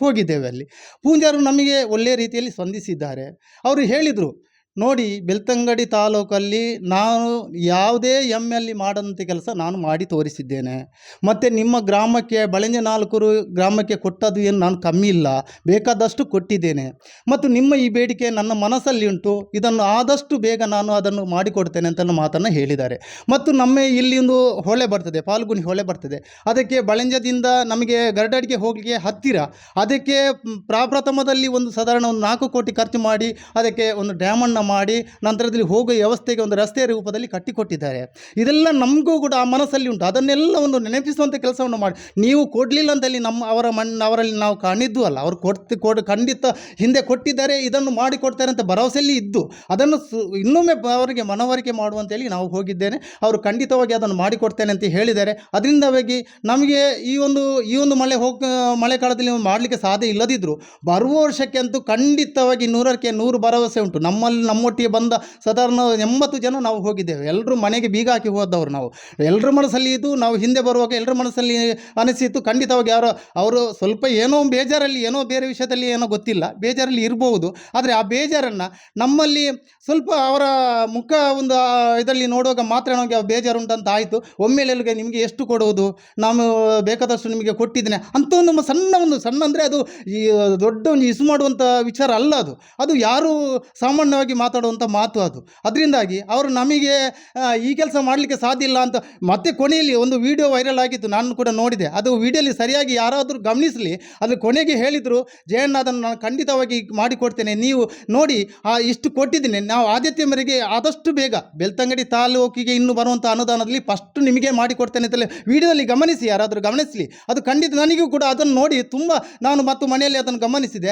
Speaker 2: ಹೋಗಿದ್ದೇವೆ ಅಲ್ಲಿ. ಪೂಂಜಾರು ನಮಗೆ ಒಳ್ಳೆಯ ರೀತಿಯಲ್ಲಿ ಸ್ಪಂದಿಸಿದ್ದಾರೆ. ಅವರು ಹೇಳಿದರು ನೋಡಿ, ಬೆಳ್ತಂಗಡಿ ತಾಲೂಕಲ್ಲಿ ನಾನು ಯಾವುದೇ ಎಂ ಎಲ್ ಮಾಡದಂಥ ಕೆಲಸ ನಾನು ಮಾಡಿ ತೋರಿಸಿದ್ದೇನೆ. ಮತ್ತು ನಿಮ್ಮ ಗ್ರಾಮಕ್ಕೆ, ಬಳಂಜ ನಾಲ್ಕೂರು ಗ್ರಾಮಕ್ಕೆ ಕೊಟ್ಟದ್ದು ಏನು ನಾನು ಕಮ್ಮಿ ಇಲ್ಲ. ಬೇಕಾದಷ್ಟು ಕೊಟ್ಟಿದ್ದೇನೆ. ಮತ್ತು ನಿಮ್ಮ ಈ ಬೇಡಿಕೆ ನನ್ನ ಮನಸ್ಸಲ್ಲಿ ಉಂಟು. ಇದನ್ನು ಆದಷ್ಟು ಬೇಗ ನಾನು ಅದನ್ನು ಮಾಡಿಕೊಡ್ತೇನೆ ಅಂತ ಮಾತನ್ನು ಹೇಳಿದ್ದಾರೆ. ಮತ್ತು ನಮ್ಮ ಇಲ್ಲಿ ಒಂದು ಹೊಳೆ ಬರ್ತದೆ, ಪಾಲ್ಗುಣಿ ಹೊಳೆ ಬರ್ತದೆ. ಅದಕ್ಕೆ ಬಳಂಜದಿಂದ ನಮಗೆ ಗರಡಡಿಗೆ ಹೋಗಲಿಕ್ಕೆ ಹತ್ತಿರ. ಅದಕ್ಕೆ ಪ್ರಾಪ್ರಥಮದಲ್ಲಿ ಒಂದು ಸಾಧಾರಣ ಒಂದು ನಾಲ್ಕು ಕೋಟಿ ಖರ್ಚು ಮಾಡಿ ಅದಕ್ಕೆ ಒಂದು ಡ್ಯಾಮನ್ನು ಮಾಡಿ ನಂತರದಲ್ಲಿ ಹೋಗುವ ವ್ಯವಸ್ಥೆಗೆ ಒಂದು ರಸ್ತೆಯ ರೂಪದಲ್ಲಿ ಕಟ್ಟಿಕೊಟ್ಟಿದ್ದಾರೆ. ಇದೆಲ್ಲ ನಮಗೂ ಕೂಡ ಆ ಮನಸ್ಸಲ್ಲಿ ಉಂಟು. ಅದನ್ನೆಲ್ಲ ಒಂದು ನೆನಪಿಸುವಂಥ ಕೆಲಸವನ್ನು ಮಾಡಿ. ನೀವು ಕೊಡಲಿಲ್ಲ ಅಂತಲ್ಲಿ ನಮ್ಮ ಅವರ ಮಣ್ಣು ಅವರಲ್ಲಿ ನಾವು ಕಾಣಿದ್ದು ಅಲ್ಲ. ಅವರು ಕೊಡ್ತಿ, ಕೊಡ್, ಖಂಡಿತ ಹಿಂದೆ ಕೊಟ್ಟಿದ್ದಾರೆ, ಇದನ್ನು ಮಾಡಿಕೊಡ್ತಾರೆ ಅಂತ ಭರವಸೆಯಲ್ಲಿ ಇದ್ದು, ಅದನ್ನು ಸು, ಇನ್ನೊಮ್ಮೆ ಅವರಿಗೆ ಮನವರಿಕೆ ಮಾಡುವಂತೇಳಿ ನಾವು ಹೋಗಿದ್ದೇನೆ. ಅವರು ಖಂಡಿತವಾಗಿ ಅದನ್ನು ಮಾಡಿಕೊಡ್ತೇನೆ ಅಂತ ಹೇಳಿದ್ದಾರೆ. ಅದರಿಂದಾಗಿ ನಮಗೆ ಈ ಒಂದು ಈ ಒಂದು ಮಳೆ ಹೋಗ ಮಳೆಗಾಲದಲ್ಲಿ ಮಾಡಲಿಕ್ಕೆ ಸಾಧ್ಯ ಇಲ್ಲದಿದ್ದರೂ ಬರುವ ವರ್ಷಕ್ಕೆ ಅಂತೂ ಖಂಡಿತವಾಗಿ ನೂರಕ್ಕೆ ನೂರು ಭರವಸೆ ಉಂಟು. ನಮ್ಮಲ್ಲಿ ನಮ್ಮೊಟ್ಟಿಗೆ ಬಂದ ಸಾಧಾರಣ ಎಂಬತ್ತು ಜನ ನಾವು ಹೋಗಿದ್ದೇವೆ. ಎಲ್ಲರೂ ಮನೆಗೆ ಬೀಗ ಹಾಕಿ ಹೋದವರು ನಾವು. ಎಲ್ಲರ ಮನಸ್ಸಲ್ಲಿ ಇದು ನಾವು ಹಿಂದೆ ಬರುವಾಗ ಎಲ್ಲರ ಮನಸ್ಸಲ್ಲಿ ಅನಿಸಿತ್ತು ಖಂಡಿತವಾಗಿ ಯಾರೋ ಅವರು ಸ್ವಲ್ಪ ಏನೋ ಬೇಜಾರಲ್ಲಿ ಏನೋ ಬೇರೆ ವಿಷಯದಲ್ಲಿ ಏನೋ ಗೊತ್ತಿಲ್ಲ. ಬೇಜಾರಲ್ಲಿ ಇರಬಹುದು ಆದರೆ ಆ ಬೇಜಾರನ್ನು ನಮ್ಮಲ್ಲಿ ಸ್ವಲ್ಪ ಅವರ ಮುಖ ಒಂದು ಇದರಲ್ಲಿ ನೋಡುವಾಗ ಮಾತ್ರ ನಮಗೆ ಬೇಜಾರು ಉಂಟಂತ ಆಯಿತು ಒಮ್ಮೆಲೆಲ್ಗೆ ನಿಮಗೆ ಎಷ್ಟು ಕೊಡುವುದು ನಾನು ಬೇಕಾದಷ್ಟು ನಿಮಗೆ ಕೊಟ್ಟಿದ್ದೇನೆ. ಅಂತ ಒಂದು ಸಣ್ಣ ಒಂದು, ಸಣ್ಣ ಅಂದರೆ ಅದು ಈ ದೊಡ್ಡ ಒಂದು ಇಸು ಮಾಡುವಂಥ ವಿಚಾರ ಅಲ್ಲ ಅದು. ಅದು ಯಾರು ಸಾಮಾನ್ಯವಾಗಿ ಮಾತಾಡುವಂಥ ಮಾತು ಅದು. ಅದರಿಂದಾಗಿ ಅವರು ನಮಗೆ ಈ ಕೆಲಸ ಮಾಡಲಿಕ್ಕೆ ಸಾಧ್ಯ ಇಲ್ಲ ಅಂತ ಮತ್ತೆ ಕೊನೆಯಲ್ಲಿ ಒಂದು ವಿಡಿಯೋ ವೈರಲ್ ಆಗಿತ್ತು, ನಾನು ಕೂಡ ನೋಡಿದೆ. ಅದು ವಿಡಿಯೋಲಿ ಸರಿಯಾಗಿ ಯಾರಾದರೂ ಗಮನಿಸಲಿ, ಅದು ಕೊನೆಗೆ ಹೇಳಿದರು, ಜಯಣ್ಣ, ಅದನ್ನು ನಾನು ಖಂಡಿತವಾಗಿ ಮಾಡಿಕೊಡ್ತೇನೆ, ನೀವು ನೋಡಿ, ಆ, ಇಷ್ಟು ಕೊಟ್ಟಿದ್ದೀನಿ. ನಾವು ಆದ್ಯತೆ ಮೇರೆಗೆ ಆದಷ್ಟು ಬೇಗ, ಬೆಳ್ತಂಗಡಿ ತಾಲೂಕಿಗೆ ಇನ್ನು ಬರುವಂಥ ಅನುದಾನದಲ್ಲಿ ಫಸ್ಟ್ ನಿಮಗೆ ಮಾಡಿಕೊಡ್ತೇನೆ ಅಂತಲೇ ವಿಡಿಯೋದಲ್ಲಿ ಗಮನಿಸಿ, ಯಾರಾದರೂ ಗಮನಿಸಲಿ. ಅದು ಖಂಡಿತ ನನಗೂ ಕೂಡ ಅದನ್ನು ನೋಡಿ ತುಂಬ ನಾನು ಮತ್ತು ಮನೆಯಲ್ಲಿ ಅದನ್ನು ಗಮನಿಸಿದೆ.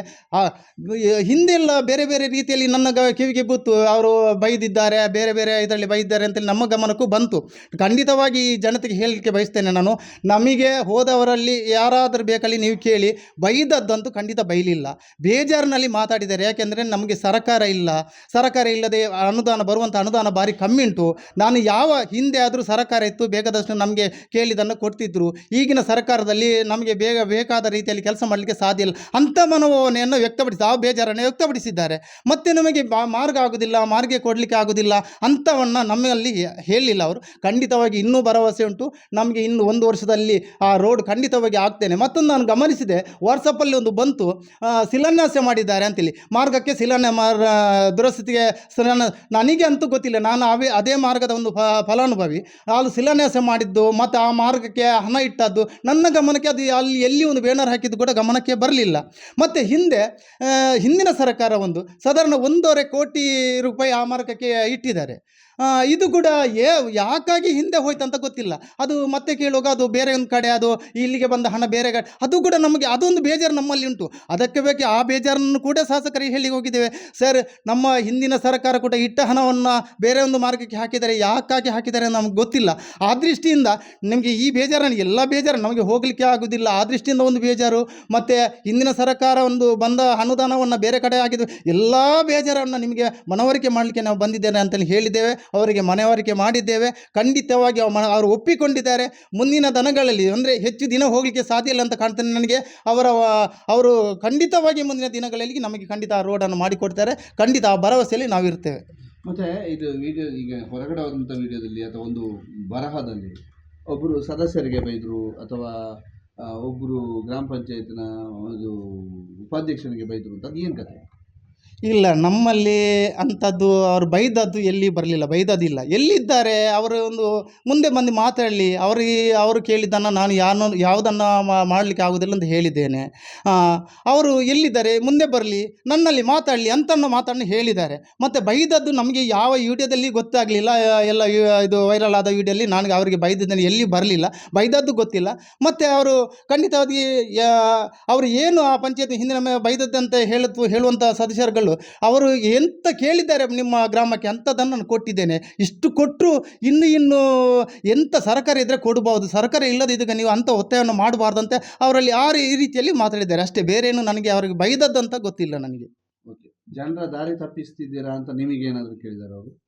Speaker 2: ಹಿಂದೆಲ್ಲ ಬೇರೆ ಬೇರೆ ರೀತಿಯಲ್ಲಿ ನನ್ನ ಗ- ಕಿವಿಗೆ ಗೊತ್ತು, ಅವರು ಬೈದಿದ್ದಾರೆ, ಬೇರೆ ಬೇರೆ ಇದರಲ್ಲಿ ಬೈದಿದ್ದಾರೆ ಅಂತೇಳಿ ನಮ್ಮ ಗಮನಕ್ಕೂ ಬಂತು. ಖಂಡಿತವಾಗಿ ಈ ಜನತೆಗೆ ಹೇಳಲಿಕ್ಕೆ ಬಯಸ್ತೇನೆ ನಾನು, ನಮಗೆ ಹೋದವರಲ್ಲಿ ಯಾರಾದರೂ ಬೇಕಲ್ಲಿ ನೀವು ಕೇಳಿ, ಬೈದದ್ದಂತೂ ಖಂಡಿತ ಬೈಲಿಲ್ಲ. ಬೇಜಾರಿನಲ್ಲಿ ಮಾತಾಡಿದ್ದಾರೆ, ಯಾಕೆಂದರೆ ನಮಗೆ ಸರ್ಕಾರ ಇಲ್ಲ. ಸರ್ಕಾರ ಇಲ್ಲದೆ ಅನುದಾನ, ಬರುವಂಥ ಅನುದಾನ ಭಾರಿ ಕಮ್ಮಿ ಉಂಟು. ನಾನು ಯಾವ ಹಿಂದೆ ಆದರೂ ಸರ್ಕಾರ ಇತ್ತು, ಬೇಕಾದಷ್ಟು ನಮಗೆ ಕೇಳಿದ್ದನ್ನು ಕೊಡ್ತಿದ್ರು. ಈಗಿನ ಸರ್ಕಾರದಲ್ಲಿ ನಮಗೆ ಬೇಗ ಬೇಕಾದ ರೀತಿಯಲ್ಲಿ ಕೆಲಸ ಮಾಡಲಿಕ್ಕೆ ಸಾಧ್ಯ ಇಲ್ಲ. ಅಂಥ ಮನೋಭಾವನೆಯನ್ನು ವ್ಯಕ್ತಪಡಿಸಿ, ಆ ಬೇಜಾರನ್ನು ವ್ಯಕ್ತಪಡಿಸಿದ್ದಾರೆ. ಮತ್ತು ನಮಗೆ ಬಾ- ಮಾರ್ಗ ಆಗೋದಿಲ್ಲ, ಮಾರ್ಗ ಕೊಡಲಿಕ್ಕೆ ಆಗೋದಿಲ್ಲ ಅಂಥವನ್ನು ನಮ್ಮಲ್ಲಿ ಹೇಳಿಲ್ಲ ಅವರು. ಖಂಡಿತವಾಗಿ ಇನ್ನೂ ಭರವಸೆ ಉಂಟು. ನಮಗೆ ಇನ್ನು ಒಂದು ವರ್ಷದಲ್ಲಿ ಆ ರೋಡ್ ಖಂಡಿತವಾಗಿ ಆಗ್ತೇನೆ. ಮತ್ತೊಂದು ನಾನು ಗಮನಿಸಿದೆ ವಾಟ್ಸಪ್ಪಲ್ಲಿ ಒಂದು ಬಂತು ಶಿಲಾನ್ಯಾಸ ಮಾಡಿದ್ದಾರೆ ಅಂತೇಳಿ. ಮಾರ್ಗಕ್ಕೆ ಶಿಲಾನ್ಯ ಮಾರ್ ದುರಸ್ಥಿತಿಗೆ ನನಗೆ ಅಂತೂ ಗೊತ್ತಿಲ್ಲ. ನಾನು ಅವೇ, ಅದೇ ಮಾರ್ಗದ ಒಂದು ಫಲಾನುಭವಿ. ಅದು ಶಿಲಾನ್ಯಾಸ ಮಾಡಿದ್ದು, ಮತ್ತು ಆ ಮಾರ್ಗಕ್ಕೆ ಹಣ ಇಟ್ಟದ್ದು, ನನ್ನ ಗಮನಕ್ಕೆ ಅದು ಅಲ್ಲಿ, ಎಲ್ಲಿ ಒಂದು ಬೇನರ್ ಹಾಕಿದ್ದು ಕೂಡ ಗಮನಕ್ಕೆ ಬರಲಿಲ್ಲ. ಮತ್ತು ಹಿಂದೆ ಹಿಂದಿನ ಸರ್ಕಾರ ಒಂದು, ಸಾಧಾರಣ ಒಂದೂವರೆ ಕೋಟಿ ರೂಪಾಯಿ ಆ ಮಾರ್ಗಕ್ಕೆ ಇಟ್ಟಿದ್ದಾರೆ. ಇದು ಕೂಡ ಏ, ಯಾಕಾಗಿ ಹಿಂದೆ ಹೋಯ್ತಂತ ಗೊತ್ತಿಲ್ಲ. ಅದು ಮತ್ತೆ ಕೇಳುವಾಗ ಅದು ಬೇರೆ ಒಂದು ಕಡೆ, ಅದು ಇಲ್ಲಿಗೆ ಬಂದ ಹಣ ಬೇರೆ ಕಡೆ, ಅದು ಕೂಡ ನಮಗೆ, ಅದೊಂದು ಬೇಜಾರು ನಮ್ಮಲ್ಲಿ ಉಂಟು. ಅದಕ್ಕೆ ಬೇಕು ಆ ಬೇಜಾರನ್ನು ಕೂಡ ಶಾಸಕರಿಗೆ ಹೇಳಿ ಹೋಗಿದ್ದೇವೆ. ಸರ್, ನಮ್ಮ ಹಿಂದಿನ ಸರ್ಕಾರ ಕೂಡ ಇಟ್ಟ ಹಣವನ್ನು ಬೇರೆ ಒಂದು ಮಾರ್ಗಕ್ಕೆ ಹಾಕಿದರೆ ಯಾಕಾಗಿ ಹಾಕಿದ್ದಾರೆ ನಮಗೆ ಗೊತ್ತಿಲ್ಲ. ಆ ದೃಷ್ಟಿಯಿಂದ ನಿಮಗೆ ಈ ಬೇಜಾರನ್ನು, ಎಲ್ಲ ಬೇಜಾರು ನಮಗೆ ಹೋಗಲಿಕ್ಕೆ ಆಗೋದಿಲ್ಲ. ಆ ದೃಷ್ಟಿಯಿಂದ ಒಂದು ಬೇಜಾರು, ಮತ್ತು ಹಿಂದಿನ ಸರ್ಕಾರ ಒಂದು ಬಂದ ಅನುದಾನವನ್ನು ಬೇರೆ ಕಡೆ ಆಗಿದ್ದು ಎಲ್ಲ ಬೇಜಾರನ್ನು ನಿಮಗೆ ಮನವರಿಕೆ ಮಾಡಲಿಕ್ಕೆ ನಾವು ಬಂದಿದ್ದೇನೆ ಅಂತೇಳಿ ಹೇಳಿದ್ದೇವೆ. ಅವರಿಗೆ ಮನವರಿಕೆ ಮಾಡಿದ್ದೇವೆ. ಖಂಡಿತವಾಗಿ ಅವರು ಒಪ್ಪಿಕೊಂಡಿದ್ದಾರೆ. ಮುಂದಿನ ದಿನಗಳಲ್ಲಿ, ಅಂದರೆ ಹೆಚ್ಚು ದಿನ ಹೋಗಲಿಕ್ಕೆ ಸಾಧ್ಯ ಇಲ್ಲ ಅಂತ ಕಾಣ್ತೇನೆ ನನಗೆ. ಅವರ ಅವರು ಖಂಡಿತವಾಗಿ ಮುಂದಿನ ದಿನಗಳಲ್ಲಿ ನಮಗೆ ಖಂಡಿತ ಆ ರೋಡನ್ನು ಮಾಡಿಕೊಡ್ತಾರೆ. ಖಂಡಿತ ಆ ಭರವಸೆಯಲ್ಲಿ ನಾವಿರ್ತೇವೆ
Speaker 7: ಮತ್ತೆ ಇದು ವಿಡಿಯೋ ಈಗ ಹೊರಗಡೆ ಹೋದಂಥ ವಿಡಿಯೋದಲ್ಲಿ ಅಥವಾ ಒಂದು ಬರಹದಲ್ಲಿ ಒಬ್ಬರು ಸದಸ್ಯರಿಗೆ ಬೈದರು ಅಥವಾ ಒಬ್ಬರು ಗ್ರಾಮ ಪಂಚಾಯತ್ನ ಒಂದು ಉಪಾಧ್ಯಕ್ಷನಿಗೆ ಬೈದರು ಅಂತ ಏನು ಕತೆ?
Speaker 2: ಇಲ್ಲ, ನಮ್ಮಲ್ಲಿ ಅಂಥದ್ದು ಅವರು ಬೈದದ್ದು ಎಲ್ಲಿ ಬರಲಿಲ್ಲ, ಬೈದದ್ದಿಲ್ಲ. ಎಲ್ಲಿದ್ದಾರೆ? ಅವರು ಒಂದು ಮುಂದೆ ಬಂದು ಮಾತಾಡಲಿ. ಅವರಿಗೆ ಅವರು ಕೇಳಿದ್ದನ್ನು ನಾನು ಯಾನು ಯಾವುದನ್ನು ಮಾಡಲಿಕ್ಕೆ ಆಗೋದಿಲ್ಲ ಅಂತ ಹೇಳಿದ್ದೇನೆ. ಅವರು ಎಲ್ಲಿದ್ದಾರೆ? ಮುಂದೆ ಬರಲಿ, ನನ್ನಲ್ಲಿ ಮಾತಾಡಲಿ ಅಂತನ್ನು ಮಾತನ್ನು ಹೇಳಿದ್ದಾರೆ. ಮತ್ತು ಬೈದದ್ದು ನಮಗೆ ಯಾವ ವಿಡಿಯೋದಲ್ಲಿ ಗೊತ್ತಾಗಲಿಲ್ಲ ಎಲ್ಲ ಇದು ವೈರಲ್ ಆದ ವಿಡಿಯೋಲ್ಲಿ ನನಗೆ ಅವರಿಗೆ ಬೈದಿದ್ದೇನೆ, ಎಲ್ಲಿ ಬರಲಿಲ್ಲ, ಬೈದದ್ದು ಗೊತ್ತಿಲ್ಲ. ಮತ್ತು ಅವರು ಖಂಡಿತವಾಗಿ ಅವರು ಏನು ಆ ಪಂಚಾಯತ್ ಹಿಂದಿನ ಬೈದದ್ದಂತೆ ಹೇಳುವಂಥ ಸದಸ್ಯರುಗಳು ಅವರು ಎಂತ ಕೇಳಿದ್ದಾರೆ ನಿಮ್ಮ ಗ್ರಾಮಕ್ಕೆ ಅಂಥದ್ದನ್ನು ನಾನು ಕೊಟ್ಟಿದ್ದೇನೆ. ಇಷ್ಟು ಕೊಟ್ಟರು ಇನ್ನು ಇನ್ನು ಎಂಥ ಸರ್ಕಾರ ಇದ್ದರೆ ಕೊಡಬಹುದು. ಸರ್ಕಾರ ಇಲ್ಲದಿದ್ದಾಗ ನೀವು ಅಂಥ ಒತ್ತಾಯವನ್ನು ಮಾಡಬಾರ್ದಂತೆ ಅವರಲ್ಲಿ ಆ ರೀತಿಯಲ್ಲಿ ಮಾತಾಡಿದ್ದಾರೆ. ಅಷ್ಟೇ ಬೇರೇನು ನನಗೆ ಅವರಿಗೆ ಬೈದದ್ದಂತ ಗೊತ್ತಿಲ್ಲ ನನಗೆ.
Speaker 7: ಓಕೆ. ಜನರ ದಾರಿ ತಪ್ಪಿಸ್ತಿದ್ದೀರಾ ಅಂತ ನಿಮಗೇನಾದರೂ ಕೇಳಿದ್ದಾರೆ ಅವರು?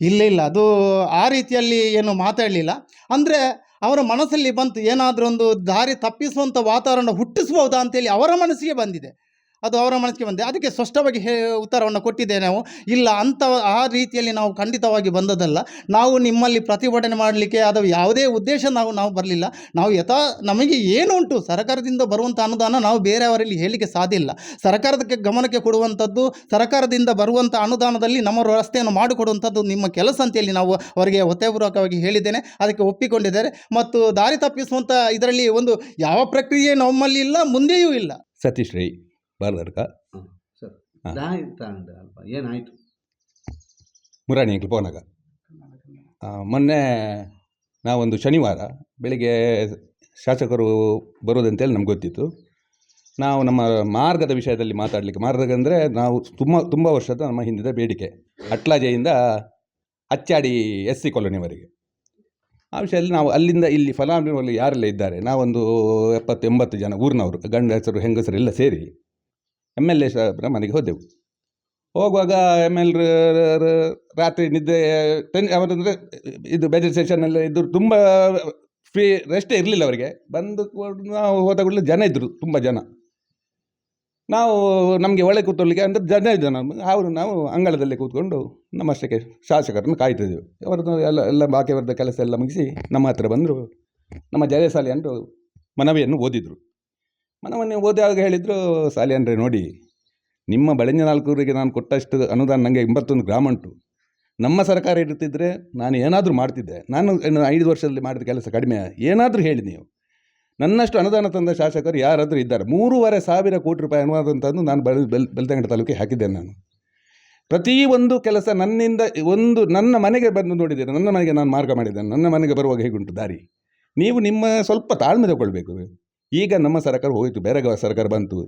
Speaker 2: ಇಲ್ಲ ಇಲ್ಲ. ಅದು ಆ ರೀತಿಯಲ್ಲಿ ಏನು ಮಾತಾಡಲಿಲ್ಲ. ಅಂದರೆ ಅವರ ಮನಸ್ಸಲ್ಲಿ ಬಂತು ಏನಾದರೂ ಒಂದು ದಾರಿ ತಪ್ಪಿಸುವಂಥ ವಾತಾವರಣ ಹುಟ್ಟಿಸ್ಬೋದಾ ಅಂತೇಳಿ ಅವರ ಮನಸ್ಸಿಗೆ ಬಂದಿದೆ. ಅದು ಅವರ ಮನಸ್ಸಿಗೆ ಬಂದಿದೆ ಅದಕ್ಕೆ ಸ್ಪಷ್ಟವಾಗಿ ಹೇ, ಉತ್ತರವನ್ನು ಕೊಟ್ಟಿದ್ದೇವೆ ನಾವು. ಇಲ್ಲ ಅಂಥ ಆ ರೀತಿಯಲ್ಲಿ ನಾವು ಖಂಡಿತವಾಗಿ ಬಂದದಲ್ಲ ನಾವು ನಿಮ್ಮಲ್ಲಿ ಪ್ರತಿಭಟನೆ ಮಾಡಲಿಕ್ಕೆ ಅದು ಯಾವುದೇ ಉದ್ದೇಶ ನಾವು ನಾವು ಬರಲಿಲ್ಲ. ನಾವು ಯಥಾ, ನಮಗೆ ಏನು ಉಂಟು? ಸರ್ಕಾರದಿಂದ ಬರುವಂಥ ಅನುದಾನ ನಾವು ಬೇರೆಯವರಲ್ಲಿ ಹೇಳಲಿಕ್ಕೆ ಸಾಧ್ಯ ಇಲ್ಲ. ಸರ್ಕಾರಕ್ಕೆ ಗಮನಕ್ಕೆ ಕೊಡುವಂಥದ್ದು, ಸರ್ಕಾರದಿಂದ ಬರುವಂಥ ಅನುದಾನದಲ್ಲಿ ನಮ್ಮ ರಸ್ತೆಯನ್ನು ಮಾಡಿಕೊಡುವಂಥದ್ದು ನಿಮ್ಮ ಕೆಲಸ ಅಂತೇಳಿ ನಾವು ಅವರಿಗೆ ಒತ್ತಾಯಪೂರ್ವಕವಾಗಿ ಹೇಳಿದ್ದೇನೆ. ಅದಕ್ಕೆ ಒಪ್ಪಿಕೊಂಡಿದ್ದಾರೆ. ಮತ್ತು ದಾರಿ ತಪ್ಪಿಸುವಂಥ ಇದರಲ್ಲಿ ಒಂದು ಯಾವ ಪ್ರಕ್ರಿಯೆ ನಮ್ಮಲ್ಲಿ ಇಲ್ಲ, ಮುಂದೆಯೂ ಇಲ್ಲ.
Speaker 4: ಸತೀಶ್ ರೈ
Speaker 7: ಅಲ್ಪ ಏನಾಯಿತು?
Speaker 4: ಮುರಾಣಿ ಅಂಕಲ್ ಪೋನಾಗ ಮೊನ್ನೆ ನಾವೊಂದು ಶನಿವಾರ ಬೆಳಿಗ್ಗೆ ಶಾಸಕರು ಬರೋದಂತೇಳಿ ನಮ್ಗೆ ಗೊತ್ತಿತ್ತು. ನಾವು ನಮ್ಮ ಮಾರ್ಗದ ವಿಷಯದಲ್ಲಿ ಮಾತಾಡಲಿಕ್ಕೆ ಮಾರ್ಗ ಅಂದರೆ ನಾವು ತುಂಬ ತುಂಬ ವರ್ಷದ ನಮ್ಮ ಹಿಂದಿನ ಬೇಡಿಕೆ ಅಟ್ಲಾಜೆಯಿಂದ ಅಚ್ಚಾಡಿ ಎಸ್ ಸಿ ಕಾಲೋನಿವರೆಗೆ. ಆ ವಿಷಯದಲ್ಲಿ ನಾವು ಅಲ್ಲಿಂದ ಇಲ್ಲಿ ಫಲಾನುಭವಿಗಳು ಯಾರೆಲ್ಲ ಇದ್ದಾರೆ ನಾವೊಂದು ಎಪ್ಪತ್ತು ಎಂಬತ್ತು ಜನ ಊರಿನವರು ಗಂಡ ಹೆಸರು ಹೆಂಗಸರು ಎಲ್ಲ ಸೇರಿ ಎಂ ಎಲ್ ಎ ಸಾಹೇಬ್ರ ಮನೆಗೆ ಹೋದೆವು. ಹೋಗುವಾಗ ಎಂ ಎಲ್ ರಾತ್ರಿ ನಿದ್ದೆ, ಟೆನ್ ಅವರಂದರೆ ಇದು ಬೇಜರ್ ಎಲ್ಲ ಇದ್ದರು ತುಂಬ ಫ್ರೀ ರೆಸ್ಟೇ ಇರಲಿಲ್ಲ ಅವರಿಗೆ. ಬಂದು ನಾವು ಹೋದ ಕೂಡಲೇ ಜನ ಇದ್ದರು ತುಂಬ ಜನ. ನಾವು ನಮಗೆ ಒಳಗೆ ಕೂತ್ಕೊಳ್ಳಿಕ್ಕೆ ಅಂದರೆ ಜನ ಜನ ಅವರು ನಾವು ಅಂಗಳದಲ್ಲಿ ಕೂತ್ಕೊಂಡು ನಮ್ಮಷ್ಟಕ್ಕೆ ಶಾಸಕರನ್ನು ಕಾಯ್ತಿದ್ದೆವು. ಅವರದ್ದು ಎಲ್ಲ ಎಲ್ಲ ಬಾಕಿಯವರದ ಕೆಲಸ ಎಲ್ಲ ಮುಗಿಸಿ ನಮ್ಮ ಹತ್ರ ಬಂದರು. ನಮ್ಮ ಜಯಸಾಲಿ ಅಂಟು ಮನವಿಯನ್ನು ಓದಿದರು. ಮನವನ್ನು ಓದಿದಾಗ ಹೇಳಿದರು, ಸಾಲಿ ಅಂದರೆ ನೋಡಿ, ನಿಮ್ಮ ಬೆಳಂಜ ನಾಲ್ಕೂರಿಗೆ ನಾನು ಕೊಟ್ಟಷ್ಟು ಅನುದಾನ ನನಗೆ ಎಂಬತ್ತೊಂದು ಗ್ರಾಮ ಉಂಟು. ನಮ್ಮ ಸರ್ಕಾರ ಇರುತ್ತಿದ್ದರೆ ನಾನು ಏನಾದರೂ ಮಾಡ್ತಿದ್ದೆ. ನಾನು ಐದು ವರ್ಷದಲ್ಲಿ ಮಾಡಿದ ಕೆಲಸ ಕಡಿಮೆ. ಏನಾದರೂ ಹೇಳಿ ನೀವು. ನನ್ನಷ್ಟು ಅನುದಾನ ತಂದ ಶಾಸಕರು ಯಾರಾದರೂ ಇದ್ದಾರೆ. ಮೂರುವರೆ ಸಾವಿರ ಕೋಟಿ ರೂಪಾಯಿ ಅನುದಾನ ತಂದು ನಾನು ಬೆಳ ಬೆಲ್ ಬೆಳ್ತಂಗಡ ತಾಲೂಕಿಗೆ ಹಾಕಿದ್ದೇನೆ ನಾನು. ಪ್ರತಿಯೊಂದು ಕೆಲಸ ನನ್ನಿಂದ ಒಂದು ನನ್ನ ಮನೆಗೆ ಬಂದು ನೋಡಿದ್ದೇನೆ ನನ್ನ ಮನೆಗೆ ನಾನು ಮಾರ್ಗ ಮಾಡಿದ್ದೇನೆ. ನನ್ನ ಮನೆಗೆ ಬರುವಾಗ ಹೇಗುಂಟು ದಾರಿ? ನೀವು ನಿಮ್ಮ ಸ್ವಲ್ಪ ತಾಳ್ಮೆ ತಗೊಳ್ಬೇಕು. ಈಗ ನಮ್ಮ ಸರ್ಕಾರ ಹೋಯಿತು, ಬೇರೆ ಸರ್ಕಾರ ಬಂತು.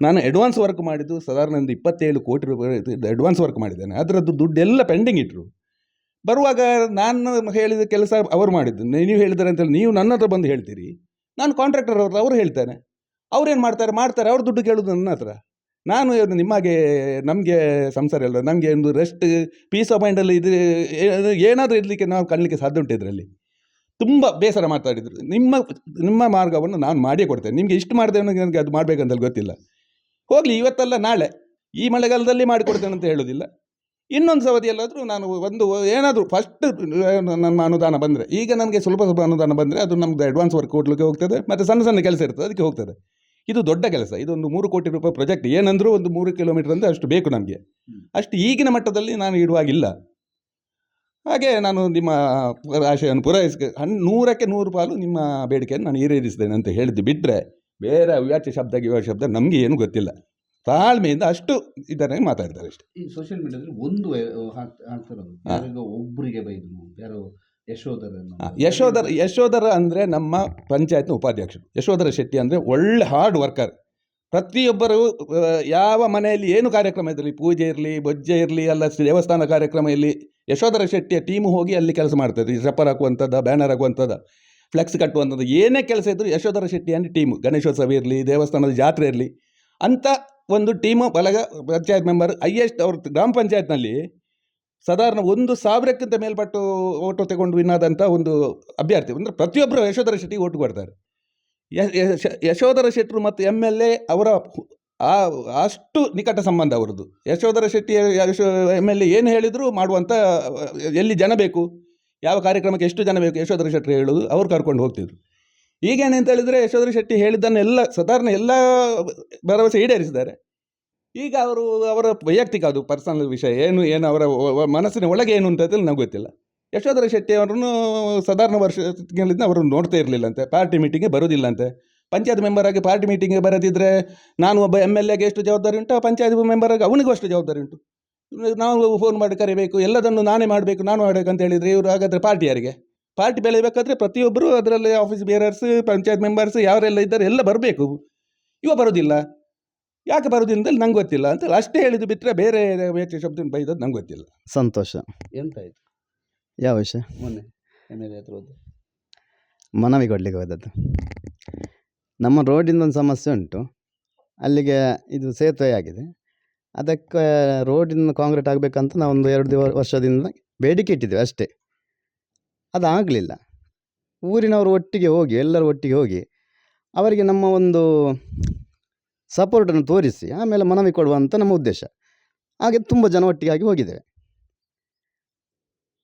Speaker 4: ನಾನು ಅಡ್ವಾನ್ಸ್ ವರ್ಕ್ ಮಾಡಿದ್ದು ಸಾಧಾರಣ ಒಂದು ಇಪ್ಪತ್ತೇಳು ಕೋಟಿ ರೂಪಾಯಿ ಅಡ್ವಾನ್ಸ್ ವರ್ಕ್ ಮಾಡಿದ್ದೇನೆ. ಅದರದ್ದು ದುಡ್ಡೆಲ್ಲ ಪೆಂಡಿಂಗ್ ಇಟ್ಟರು ಬರುವಾಗ ನಾನು ಹೇಳಿದ ಕೆಲಸ ಅವರು ಮಾಡಿದ್ದು. ನೀವು ಹೇಳಿದ್ದಾರೆ ಅಂತೇಳಿ ನೀವು ನನ್ನ ಹತ್ರ ಬಂದು ಹೇಳ್ತೀರಿ. ನಾನು ಕಾಂಟ್ರಾಕ್ಟರ್ ಅವ್ರು ಅವರು ಹೇಳ್ತಾನೆ ಅವ್ರೇನು ಮಾಡ್ತಾರೆ? ಮಾಡ್ತಾರೆ, ಅವ್ರ ದುಡ್ಡು ಕೇಳೋದು ನನ್ನ ಹತ್ರ. ನಾನು ನಿಮಗೆ ನಮಗೆ ಸಂಸಾರ ಇಲ್ಲ ನಮಗೆ ಒಂದು ರೆಸ್ಟ್ ಪೀಸ್ ಆಫ್ ಮೈಂಡಲ್ಲಿ ಇದು ಏನಾದರೂ ಇರಲಿಕ್ಕೆ ನಾವು ಕಾಣಲಿಕ್ಕೆ ಸಾಧ್ಯ ಉಂಟು ಇದರಲ್ಲಿ. ತುಂಬ ಬೇಸರ ಮಾತಾಡಿದರು. ನಿಮ್ಮ ನಿಮ್ಮ ಮಾರ್ಗವನ್ನು ನಾನು ಮಾಡಿಯೇ ಕೊಡ್ತೇನೆ. ನಿಮಗೆ ಇಷ್ಟು ಮಾಡಿದೆ ನನಗೆ ಅದು ಮಾಡಬೇಕಂತಲ್ಲಿ ಗೊತ್ತಿಲ್ಲ. ಹೋಗಲಿ ಇವತ್ತಲ್ಲ ನಾಳೆ. ಈ ಮಳೆಗಾಲದಲ್ಲಿ ಮಾಡಿಕೊಡ್ತೇನೆ ಅಂತ ಹೇಳೋದಿಲ್ಲ. ಇನ್ನೊಂದು ಸವದಿಯಲ್ಲಾದರೂ ನಾನು ಒಂದು ಏನಾದರೂ ಫಸ್ಟ್ ನನ್ನ ಅನುದಾನ ಬಂದರೆ. ಈಗ ನನಗೆ ಸ್ವಲ್ಪ ಸ್ವಲ್ಪ ಅನುದಾನ ಬಂದರೆ ಅದು ನಮ್ಮದು ಅಡ್ವಾನ್ಸ್ ವರ್ಕ್ ಕೊಡಲಿಕ್ಕೆ ಹೋಗ್ತದೆ. ಮತ್ತು ಸಣ್ಣ ಸಣ್ಣ ಕೆಲಸ ಇರ್ತದೆ ಅದಕ್ಕೆ ಹೋಗ್ತದೆ. ಇದು ದೊಡ್ಡ ಕೆಲಸ. ಇದೊಂದು ಮೂರು ಕೋಟಿ ರೂಪಾಯಿ ಪ್ರಾಜೆಕ್ಟ್ ಏನಂದರೂ ಒಂದು ಮೂರು ಕಿಲೋಮೀಟರ್ ಅಂದರೆ ಅಷ್ಟು ಬೇಕು ನಮಗೆ. ಅಷ್ಟು ಈಗಿನ ಮಟ್ಟದಲ್ಲಿ ನಾನು ಇಡುವಾಗಿಲ್ಲ. ಹಾಗೆ ನಾನು ನಿಮ್ಮ ಆಶಯವನ್ನು ಪೂರೈಸಿಕೆ ಹನ್ ನೂರಕ್ಕೆ ನೂರು ಪಾಲು ನಿಮ್ಮ ಬೇಡಿಕೆಯನ್ನು ನಾನು ಈಡೇರಿಸಿದ್ದೇನೆ ಅಂತ ಹೇಳಿದ್ದು ಬಿಟ್ಟರೆ ಬೇರೆ ಅವ್ಯಾಚ್ಯ ಶಬ್ದ ಗಿವ್ಯ ಶಬ್ದ ನಮಗೆ ಏನು ಗೊತ್ತಿಲ್ಲ. ತಾಳ್ಮೆಯಿಂದ ಅಷ್ಟು ಇದನ್ನೇ ಮಾತಾಡ್ತಾರೆ ಅಷ್ಟೇ.
Speaker 7: ಈ ಸೋಷಿಯಲ್ ಮೀಡಿಯಾದಲ್ಲಿ ಒಂದು ಒಬ್ಬರಿಗೆ ಬೈದ್ರು ಯಾರೋ ಯಶೋಧರನ್ನು
Speaker 4: ಆ, ಯಶೋಧರ ಯಶೋಧರ ಅಂದರೆ ನಮ್ಮ ಪಂಚಾಯತ್ನ ಉಪಾಧ್ಯಕ್ಷರು. ಯಶೋಧರ ಶೆಟ್ಟಿ ಅಂದರೆ ಒಳ್ಳೆ ಹಾರ್ಡ್ ವರ್ಕರ್ ಪ್ರತಿಯೊಬ್ಬರು ಯಾವ ಮನೆಯಲ್ಲಿ ಏನು ಕಾರ್ಯಕ್ರಮ ಇರಲಿ ಪೂಜೆ ಇರಲಿ, ಬೊಜ್ಜೆ ಇರಲಿ, ಅಲ್ಲ ದೇವಸ್ಥಾನ ಕಾರ್ಯಕ್ರಮ ಇರಲಿ, ಯಶೋಧರ ಶೆಟ್ಟಿಯ ಟೀಮು ಹೋಗಿ ಅಲ್ಲಿ ಕೆಲಸ ಮಾಡ್ತದೆ ಈ ಸಪ್ಪರ್ ಹಾಕುವಂಥದ್ದು ಬ್ಯಾನರ್ ಹಾಕುವಂಥದ್ದು ಫ್ಲೆಕ್ಸ್ ಕಟ್ಟುವಂಥದ್ದು, ಏನೇ ಕೆಲಸ ಇದ್ದರೂ ಯಶೋಧರ ಶೆಟ್ಟಿ ಅಂದರೆ ಟೀಮು ಗಣೇಶೋತ್ಸವ ಇರಲಿ ದೇವಸ್ಥಾನದ ಜಾತ್ರೆ ಇರಲಿ ಅಂಥ ಒಂದು ಟೀಮು ಬಲಗ, ಪಂಚಾಯತ್ ಮೆಂಬರ್ ಹೈಯೆಸ್ಟ್ ಅವ್ರ ಗ್ರಾಮ ಪಂಚಾಯತ್ನಲ್ಲಿ ಸಾಧಾರಣ ಒಂದು ಸಾವಿರಕ್ಕಿಂತ ಮೇಲ್ಪಟ್ಟು ಓಟು ತಗೊಂಡು ವಿನ್ ಒಂದು ಅಭ್ಯರ್ಥಿ. ಅಂದರೆ ಪ್ರತಿಯೊಬ್ಬರು ಯಶೋಧರ ಶೆಟ್ಟಿಗೆ ಓಟು ಕೊಡ್ತಾರೆ. ಯಶೋಧರ ಶೆಟ್ಟರು ಮತ್ತು ಎಂ ಎಲ್ ಎ ಅವರ ಆ, ಅಷ್ಟು ನಿಕಟ ಸಂಬಂಧ ಅವರದ್ದು. Yashodhara Shetty, Yasho, M L A ಏನು ಹೇಳಿದರೂ ಮಾಡುವಂಥ ಎಲ್ಲಿ ಜನ ಬೇಕು, ಯಾವ ಕಾರ್ಯಕ್ರಮಕ್ಕೆ ಎಷ್ಟು ಜನ ಬೇಕು ಯಶೋಧರ ಶೆಟ್ಟಿ ಹೇಳೋದು ಅವರು ಕರ್ಕೊಂಡು ಹೋಗ್ತಿದ್ರು. ಈಗೇನಂತ ಹೇಳಿದರೆ ಯಶೋಧರ ಶೆಟ್ಟಿ ಹೇಳಿದ್ದನ್ನೆಲ್ಲ ಸಾಧಾರಣ ಎಲ್ಲ ಭರವಸೆ ಈಡೇರಿಸಿದ್ದಾರೆ. ಈಗ ಅವರು, ಅವರ ವೈಯಕ್ತಿಕ ಅದು, ಪರ್ಸನಲ್ ವಿಷಯ, ಏನು ಏನು ಅವರ, ಮನಸ್ಸಿನ ಒಳಗೆ ಏನು ಅಂತ ನನಗೆ ಗೊತ್ತಿಲ್ಲ. ಯಶೋಧರ ಶೆಟ್ಟಿ ಅವರನ್ನು ಸಾಧಾರಣ ವರ್ಷಗಳಿಂದ ಅವರು ನೋಡ್ತಾ ಇರಲಿಲ್ಲಂತೆ. ಪಾರ್ಟಿ ಮೀಟಿಂಗ್ಗೆ ಬರೋದಿಲ್ಲಂತೆ. ಪಂಚಾಯತ್ ಮೆಂಬರ್ ಆಗಿ ಪಾರ್ಟಿ ಮೀಟಿಂಗ್ಗೆ ಬರದಿದ್ದರೆ ನಾನು ಒಬ್ಬ ಎಂ ಎಲ್ ಎಗೆ ಎಷ್ಟು ಜವಾಬ್ದಾರಿ ಉಂಟು? ಆ ಪಂಚಾಯತ್ ಮೆಂಬರ್ ಆಗಿ ಅವನಿಗೂ ಅಷ್ಟು ಜವಾಬ್ದಾರಿ ಉಂಟು. ನಾವು ಫೋನ್ ಮಾಡಿ ಕರಿಬೇಕು ಎಲ್ಲದನ್ನು ನಾನೇ ಮಾಡಬೇಕು ನಾನು ಮಾಡಬೇಕು ಅಂತ ಹೇಳಿದರೆ ಇವರು ಹಾಗಾದರೆ ಪಾರ್ಟಿ ಯಾರಿಗೆ? ಪಾರ್ಟಿ ಬೆಳೆಯಬೇಕಾದ್ರೆ ಪ್ರತಿಯೊಬ್ಬರು ಅದರಲ್ಲಿ ಆಫೀಸ್ ಬೇರರ್ಸ್ ಪಂಚಾಯತ್ ಮೆಂಬರ್ಸ್ ಯಾರೆಲ್ಲ ಇದ್ದಾರೆ ಎಲ್ಲ ಬರಬೇಕು. ಇವ ಬರೋದಿಲ್ಲ. ಯಾಕೆ ಬರೋದಿಲ್ಲ ನಂಗೆ ಗೊತ್ತಿಲ್ಲ. ಅಂತ ಅಷ್ಟೇ ಹೇಳಿದ್ದು ಬಿಟ್ಟರೆ ಬೇರೆ ವೇಚ ಶಬ್ದ ಬೈದದ್ದು ನಂಗೆ ಗೊತ್ತಿಲ್ಲ.
Speaker 8: ಸಂತೋಷ.
Speaker 7: ಎಂತಾಯ್ತು?
Speaker 8: ಯಾವ ವಿಷಯ?
Speaker 7: ಮೊನ್ನೆ ಎಂ ಎಲ್ ಎ ಹತ್ರ ಹೋದ್ದು
Speaker 8: ಮನವಿ ಕೊಡಲಿಕ್ಕೆ ಹೋದದ್ದು. ನಮ್ಮ ರೋಡಿಂದ ಒಂದು ಸಮಸ್ಯೆ ಉಂಟು. ಅಲ್ಲಿಗೆ ಇದು ಸೇತುವೆ ಆಗಿದೆ. ಅದಕ್ಕೆ ರೋಡಿಂದ ಕಾಂಕ್ರೀಟ್ ಆಗಬೇಕಂತ ನಾವು ಒಂದು ಎರಡು ದಿವ ವರ್ಷದಿಂದ ಬೇಡಿಕೆ ಇಟ್ಟಿದ್ದೇವೆ ಅಷ್ಟೇ. ಅದಾಗಲಿಲ್ಲ ಊರಿನವರು ಒಟ್ಟಿಗೆ ಹೋಗಿ ಎಲ್ಲರೂ ಒಟ್ಟಿಗೆ ಹೋಗಿ ಅವರಿಗೆ ನಮ್ಮ ಒಂದು ಸಪೋರ್ಟನ್ನು ತೋರಿಸಿ ಆಮೇಲೆ ಮನವಿ ಕೊಡುವಂಥ ನಮ್ಮ ಉದ್ದೇಶ. ಹಾಗೆ ತುಂಬ ಜನ ಒಟ್ಟಿಗೆ ಆಗಿ ಹೋಗಿದ್ದೇವೆ.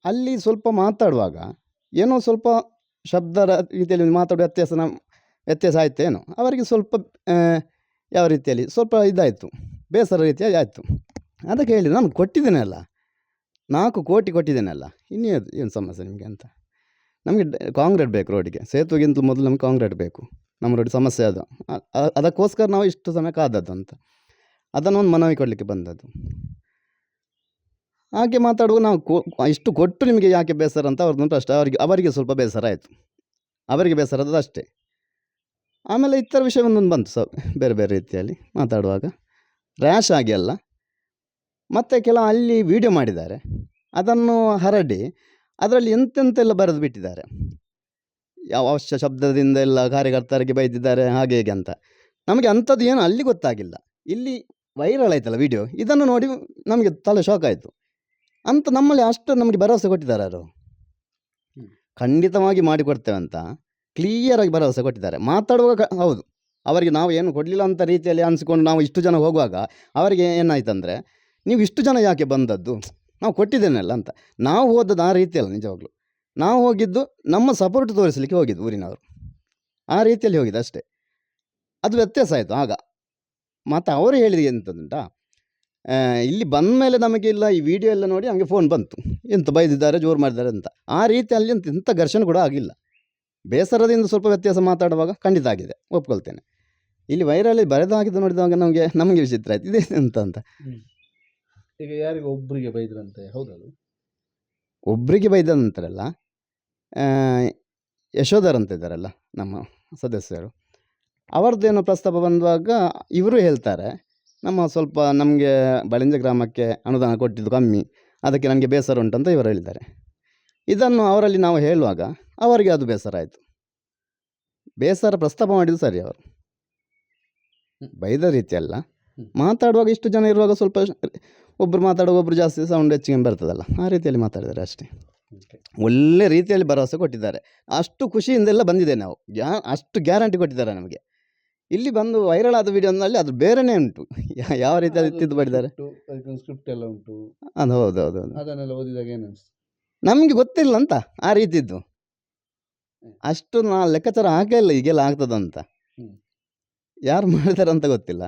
Speaker 8: ಅಲ್ಲಿ ಸ್ವಲ್ಪ ಮಾತಾಡುವಾಗ ಏನೋ ಸ್ವಲ್ಪ ಶಬ್ದ ರೀತಿಯಲ್ಲಿ ಮಾತಾಡುವ ವ್ಯತ್ಯಾಸ ನಮ್ಮ ವ್ಯತ್ಯಾಸ ಆಯ್ತೇನೋ ಅವರಿಗೆ ಸ್ವಲ್ಪ ಯಾವ ರೀತಿಯಲ್ಲಿ ಸ್ವಲ್ಪ ಇದಾಯಿತು, ಬೇಸರ ರೀತಿಯಾಗಿ ಆಯಿತು. ಅದಕ್ಕೆ ಹೇಳಿ, ನಾನು ಕೊಟ್ಟಿದ್ದೇನಲ್ಲ, ನಾಲ್ಕು ಕೋಟಿ ಕೊಟ್ಟಿದ್ದೇನಲ್ಲ ಇನ್ನೇನು ಏನು ಸಮಸ್ಯೆ ನಿಮಗೆ ಅಂತ. ನಮಗೆ ಕಾಂಕ್ರೀಟ್ ಬೇಕು ರೋಡಿಗೆ, ಸೇತುವೆಗಿಂತ ಮೊದಲು ನಮಗೆ ಕಾಂಕ್ರೀಟ್ ಬೇಕು, ನಮ್ಮ ರೋಡ್ ಸಮಸ್ಯೆ ಅದು. ಅದಕ್ಕೋಸ್ಕರ ನಾವು ಇಷ್ಟು ಸಮಯ ಕಾದದ್ದು ಅಂತ. ಅದನ್ನು ಒಂದು ಮನವಿ ಕೊಡಲಿಕ್ಕೆ ಬಂದದ್ದು. ಹಾಗೆ ಮಾತಾಡುವ ನಾವು ಇಷ್ಟು ಕೊಟ್ಟು ನಿಮಗೆ ಯಾಕೆ ಬೇಸರ ಅಂತ ಅವ್ರದ್ದು ಅಷ್ಟೇ. ಅವರಿಗೆ ಅವರಿಗೆ ಸ್ವಲ್ಪ ಬೇಸರ ಆಯಿತು. ಅವರಿಗೆ ಬೇಸರ ಆದದ್ದು ಅಷ್ಟೇ. ಆಮೇಲೆ ಇತರ ವಿಷಯ ಒಂದೊಂದು ಬಂತು. ಸ, ಬೇರೆ ಬೇರೆ ರೀತಿಯಲ್ಲಿ ಮಾತಾಡುವಾಗ. ರ್ಯಾಶ್ ಆಗಿ ಅಲ್ಲ. ಮತ್ತು ಕೆಲ ಅಲ್ಲಿ ವಿಡಿಯೋ ಮಾಡಿದ್ದಾರೆ. ಅದನ್ನು ಹರಡಿ, ಅದರಲ್ಲಿ ಎಂತೆಂತೆಲ್ಲ ಬರೆದು ಬಿಟ್ಟಿದ್ದಾರೆ. ಯಾವ ಅವಶ್ಯ ಶಬ್ದದಿಂದ ಎಲ್ಲ ಕಾರ್ಯಕರ್ತರಿಗೆ ಬೈದಿದ್ದಾರೆ, ಹಾಗೆ ಹೇಗೆ ಅಂತ. ನಮಗೆ ಅಂಥದ್ದು ಏನು ಅಲ್ಲಿ ಗೊತ್ತಾಗಿಲ್ಲ. ಇಲ್ಲಿ ವೈರಲ್ ಆಯ್ತಲ್ಲ ವಿಡಿಯೋ ಇದನ್ನು ನೋಡಿ ನಮಗೆ ತಲೆ ಶಾಕ್ ಆಯಿತು. ಅಂತ ನಮ್ಮಲ್ಲಿ ಅಷ್ಟು ನಮಗೆ ಭರವಸೆ ಕೊಟ್ಟಿದ್ದಾರೆ ಅವರು. ಖಂಡಿತವಾಗಿ ಮಾಡಿಕೊಡ್ತೇವೆ ಅಂತ ಕ್ಲಿಯರಾಗಿ ಭರವಸೆ ಕೊಟ್ಟಿದ್ದಾರೆ. ಮಾತಾಡುವಾಗ ಹೌದು. ಅವರಿಗೆ ನಾವು ಏನು ಕೊಡಲಿಲ್ಲ ಅಂತ ರೀತಿಯಲ್ಲಿ ಅನಿಸ್ಕೊಂಡು ನಾವು ಇಷ್ಟು ಜನ ಹೋಗುವಾಗ ಅವರಿಗೆ ಏನಾಯ್ತಂದರೆ ನೀವು ಇಷ್ಟು ಜನ ಯಾಕೆ ಬಂದದ್ದು? ನಾವು ಕೊಟ್ಟಿದ್ದೇನಲ್ಲ ಅಂತ. ನಾವು ಹೋದದ್ದು ಆ ರೀತಿಯಲ್ಲ ನಿಜವಾಗ್ಲೂ. ನಾವು ಹೋಗಿದ್ದು ನಮ್ಮ ಸಪೋರ್ಟ್ ತೋರಿಸಲಿಕ್ಕೆ ಹೋಗಿದ್ದು ಊರಿನವರು. ಆ ರೀತಿಯಲ್ಲಿ ಹೋಗಿದ್ದು ಅಷ್ಟೇ. ಅದು ವ್ಯತ್ಯಾಸ ಆಯಿತು ಆಗ. ಮತ್ತು ಅವರು ಹೇಳಿದ ಎಂತದುಂಟಾ ಇಲ್ಲಿ ಬಂದ ಮೇಲೆ ನಮಗೆ ಇಲ್ಲ ಈ ವಿಡಿಯೋ ಎಲ್ಲ ನೋಡಿ ನಮಗೆ ಫೋನ್ ಬಂತು. ಎಂತ ಬೈದಿದ್ದಾರೆ ಜೋರು ಮಾಡಿದ್ದಾರೆ ಅಂತ. ಆ ರೀತಿ ಅಲ್ಲಿ ಅಂತ ಇಂಥ ಘರ್ಷಣೆ ಕೂಡ ಆಗಿಲ್ಲ. ಬೇಸರದಿಂದ ಸ್ವಲ್ಪ ವ್ಯತ್ಯಾಸ ಮಾತಾಡುವಾಗ ಖಂಡಿತ ಆಗಿದೆ. ಒಪ್ಕೊಳ್ತೇನೆ. ಇಲ್ಲಿ ವೈರಲ್ಲಿ ಬರೆದಾಗಿದ್ದು ನೋಡಿದಾಗ ನಮಗೆ ನಮಗೆ ವಿಚಿತ್ರ ಆಯ್ತು. ಇದೆ ಎಂತ ಅಂತ.
Speaker 7: ಈಗ ಯಾರಿಗೂ ಒಬ್ಬರಿಗೆ ಬೈದ್ರಂತೆ ಹೌದೌದು
Speaker 8: ಒಬ್ಬರಿಗೆ ಬೈದ ನಂತರಲ್ಲ ಯಶೋಧರ್ ಅಂತ ಇದ್ದಾರಲ್ಲ ನಮ್ಮ ಸದಸ್ಯರು. ಅವರದ್ದೇನೋ ಪ್ರಸ್ತಾಪ ಬಂದಾಗ ಇವರು ಹೇಳ್ತಾರೆ ನಮ್ಮ ಸ್ವಲ್ಪ ನಮಗೆ ಬಳಿಂಜ ಗ್ರಾಮಕ್ಕೆ ಅನುದಾನ ಕೊಟ್ಟಿದ್ದು ಕಮ್ಮಿ. ಅದಕ್ಕೆ ನನಗೆ ಬೇಸರ ಉಂಟಂತ ಇವರು ಹೇಳಿದ್ದಾರೆ. ಇದನ್ನು ಅವರಲ್ಲಿ ನಾವು ಹೇಳುವಾಗ ಅವರಿಗೆ ಅದು ಬೇಸರ ಆಯಿತು. ಬೇಸರ ಪ್ರಸ್ತಾಪ ಮಾಡಿದ್ದು ಸರಿ ಅವರು. ಬೈದ
Speaker 7: ರೀತಿಯಲ್ಲ.
Speaker 8: ಮಾತಾಡುವಾಗ ಇಷ್ಟು ಜನ ಇರುವಾಗ ಸ್ವಲ್ಪ ಒಬ್ಬರು ಮಾತಾಡುವಾಗ ಒಬ್ಬರು ಜಾಸ್ತಿ ಸೌಂಡ್ ಹೆಚ್ಚಿಗೆ ಬರ್ತದಲ್ಲ. ಆ ರೀತಿಯಲ್ಲಿ ಮಾತಾಡಿದ್ದಾರೆ ಅಷ್ಟೇ. ಒಳ್ಳೆ ರೀತಿಯಲ್ಲಿ ಭರವಸೆ ಕೊಟ್ಟಿದ್ದಾರೆ. ಅಷ್ಟು ಖುಷಿಯಿಂದೆಲ್ಲ ಬಂದಿದೆ ನಾವು. ಅಷ್ಟು ಗ್ಯಾರಂಟಿ ಕೊಟ್ಟಿದ್ದಾರೆ ನಮಗೆ. ಇಲ್ಲಿ ಬಂದು ವೈರಲ್ ಆದ ವಿಡಿಯೋನಲ್ಲಿ ಅದು ಬೇರೆನೇ ಉಂಟು. ಯಾವ ರೀತಿಯಲ್ಲಿ ತಿದ್ದು ಮಾಡಿದ್ದಾರೆ?
Speaker 7: ಸ್ಕ್ರಿಪ್ಟ್ ಎಲ್ಲ ಉಂಟು.
Speaker 8: ಅದು ಹೌದು ಹೌದು ಹೌದು.
Speaker 7: ಅದನ್ನೆಲ್ಲ ಓದಿದಾಗ ಏನು
Speaker 8: ನಮಗೆ ಗೊತ್ತಿಲ್ಲ ಅಂತ ಆ ರೀತಿದ್ದು. ಅಷ್ಟು ನಾ ಲೆಕ್ಕಾಚಾರ ಹಾಕೇ ಇಲ್ಲ ಈಗೆಲ್ಲ ಆಗ್ತದಂತ ಯಾರು ಮಾಡ್ತಾರೆ ಅಂತ ಗೊತ್ತಿಲ್ಲ.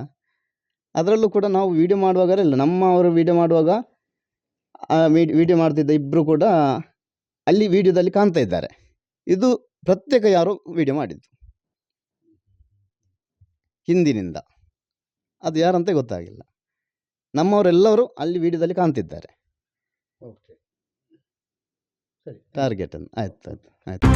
Speaker 8: ಅದರಲ್ಲೂ ಕೂಡ ನಾವು ವಿಡಿಯೋ ಮಾಡುವಾಗ ಇಲ್ಲ ನಮ್ಮ ಅವರು ವಿಡಿಯೋ ಮಾಡುವಾಗ ವಿಡಿಯೋ ಮಾಡ್ತಿದ್ದ ಇಬ್ಬರು ಕೂಡ ಅಲ್ಲಿ ವಿಡಿಯೋದಲ್ಲಿ ಕಾಣ್ತಾ ಇದ್ದಾರೆ. ಇದು ಪ್ರತ್ಯೇಕ ಯಾರು ವಿಡಿಯೋ ಮಾಡಿದ್ದು. ಹಿಂದಿನಿಂದ. ಅದು ಯಾರಂತ ಗೊತ್ತಾಗಿಲ್ಲ. ನಮ್ಮವರೆಲ್ಲರೂ ಅಲ್ಲಿ ವಿಡಿಯೋದಲ್ಲಿ ಕಾಣ್ತಿದ್ದಾರೆ.
Speaker 7: ಓಕೆ ಸರಿ.
Speaker 8: ಟಾರ್ಗೆಟನ್ನು ಆಯ್ತು ಆಯ್ತು ಆಯ್ತು.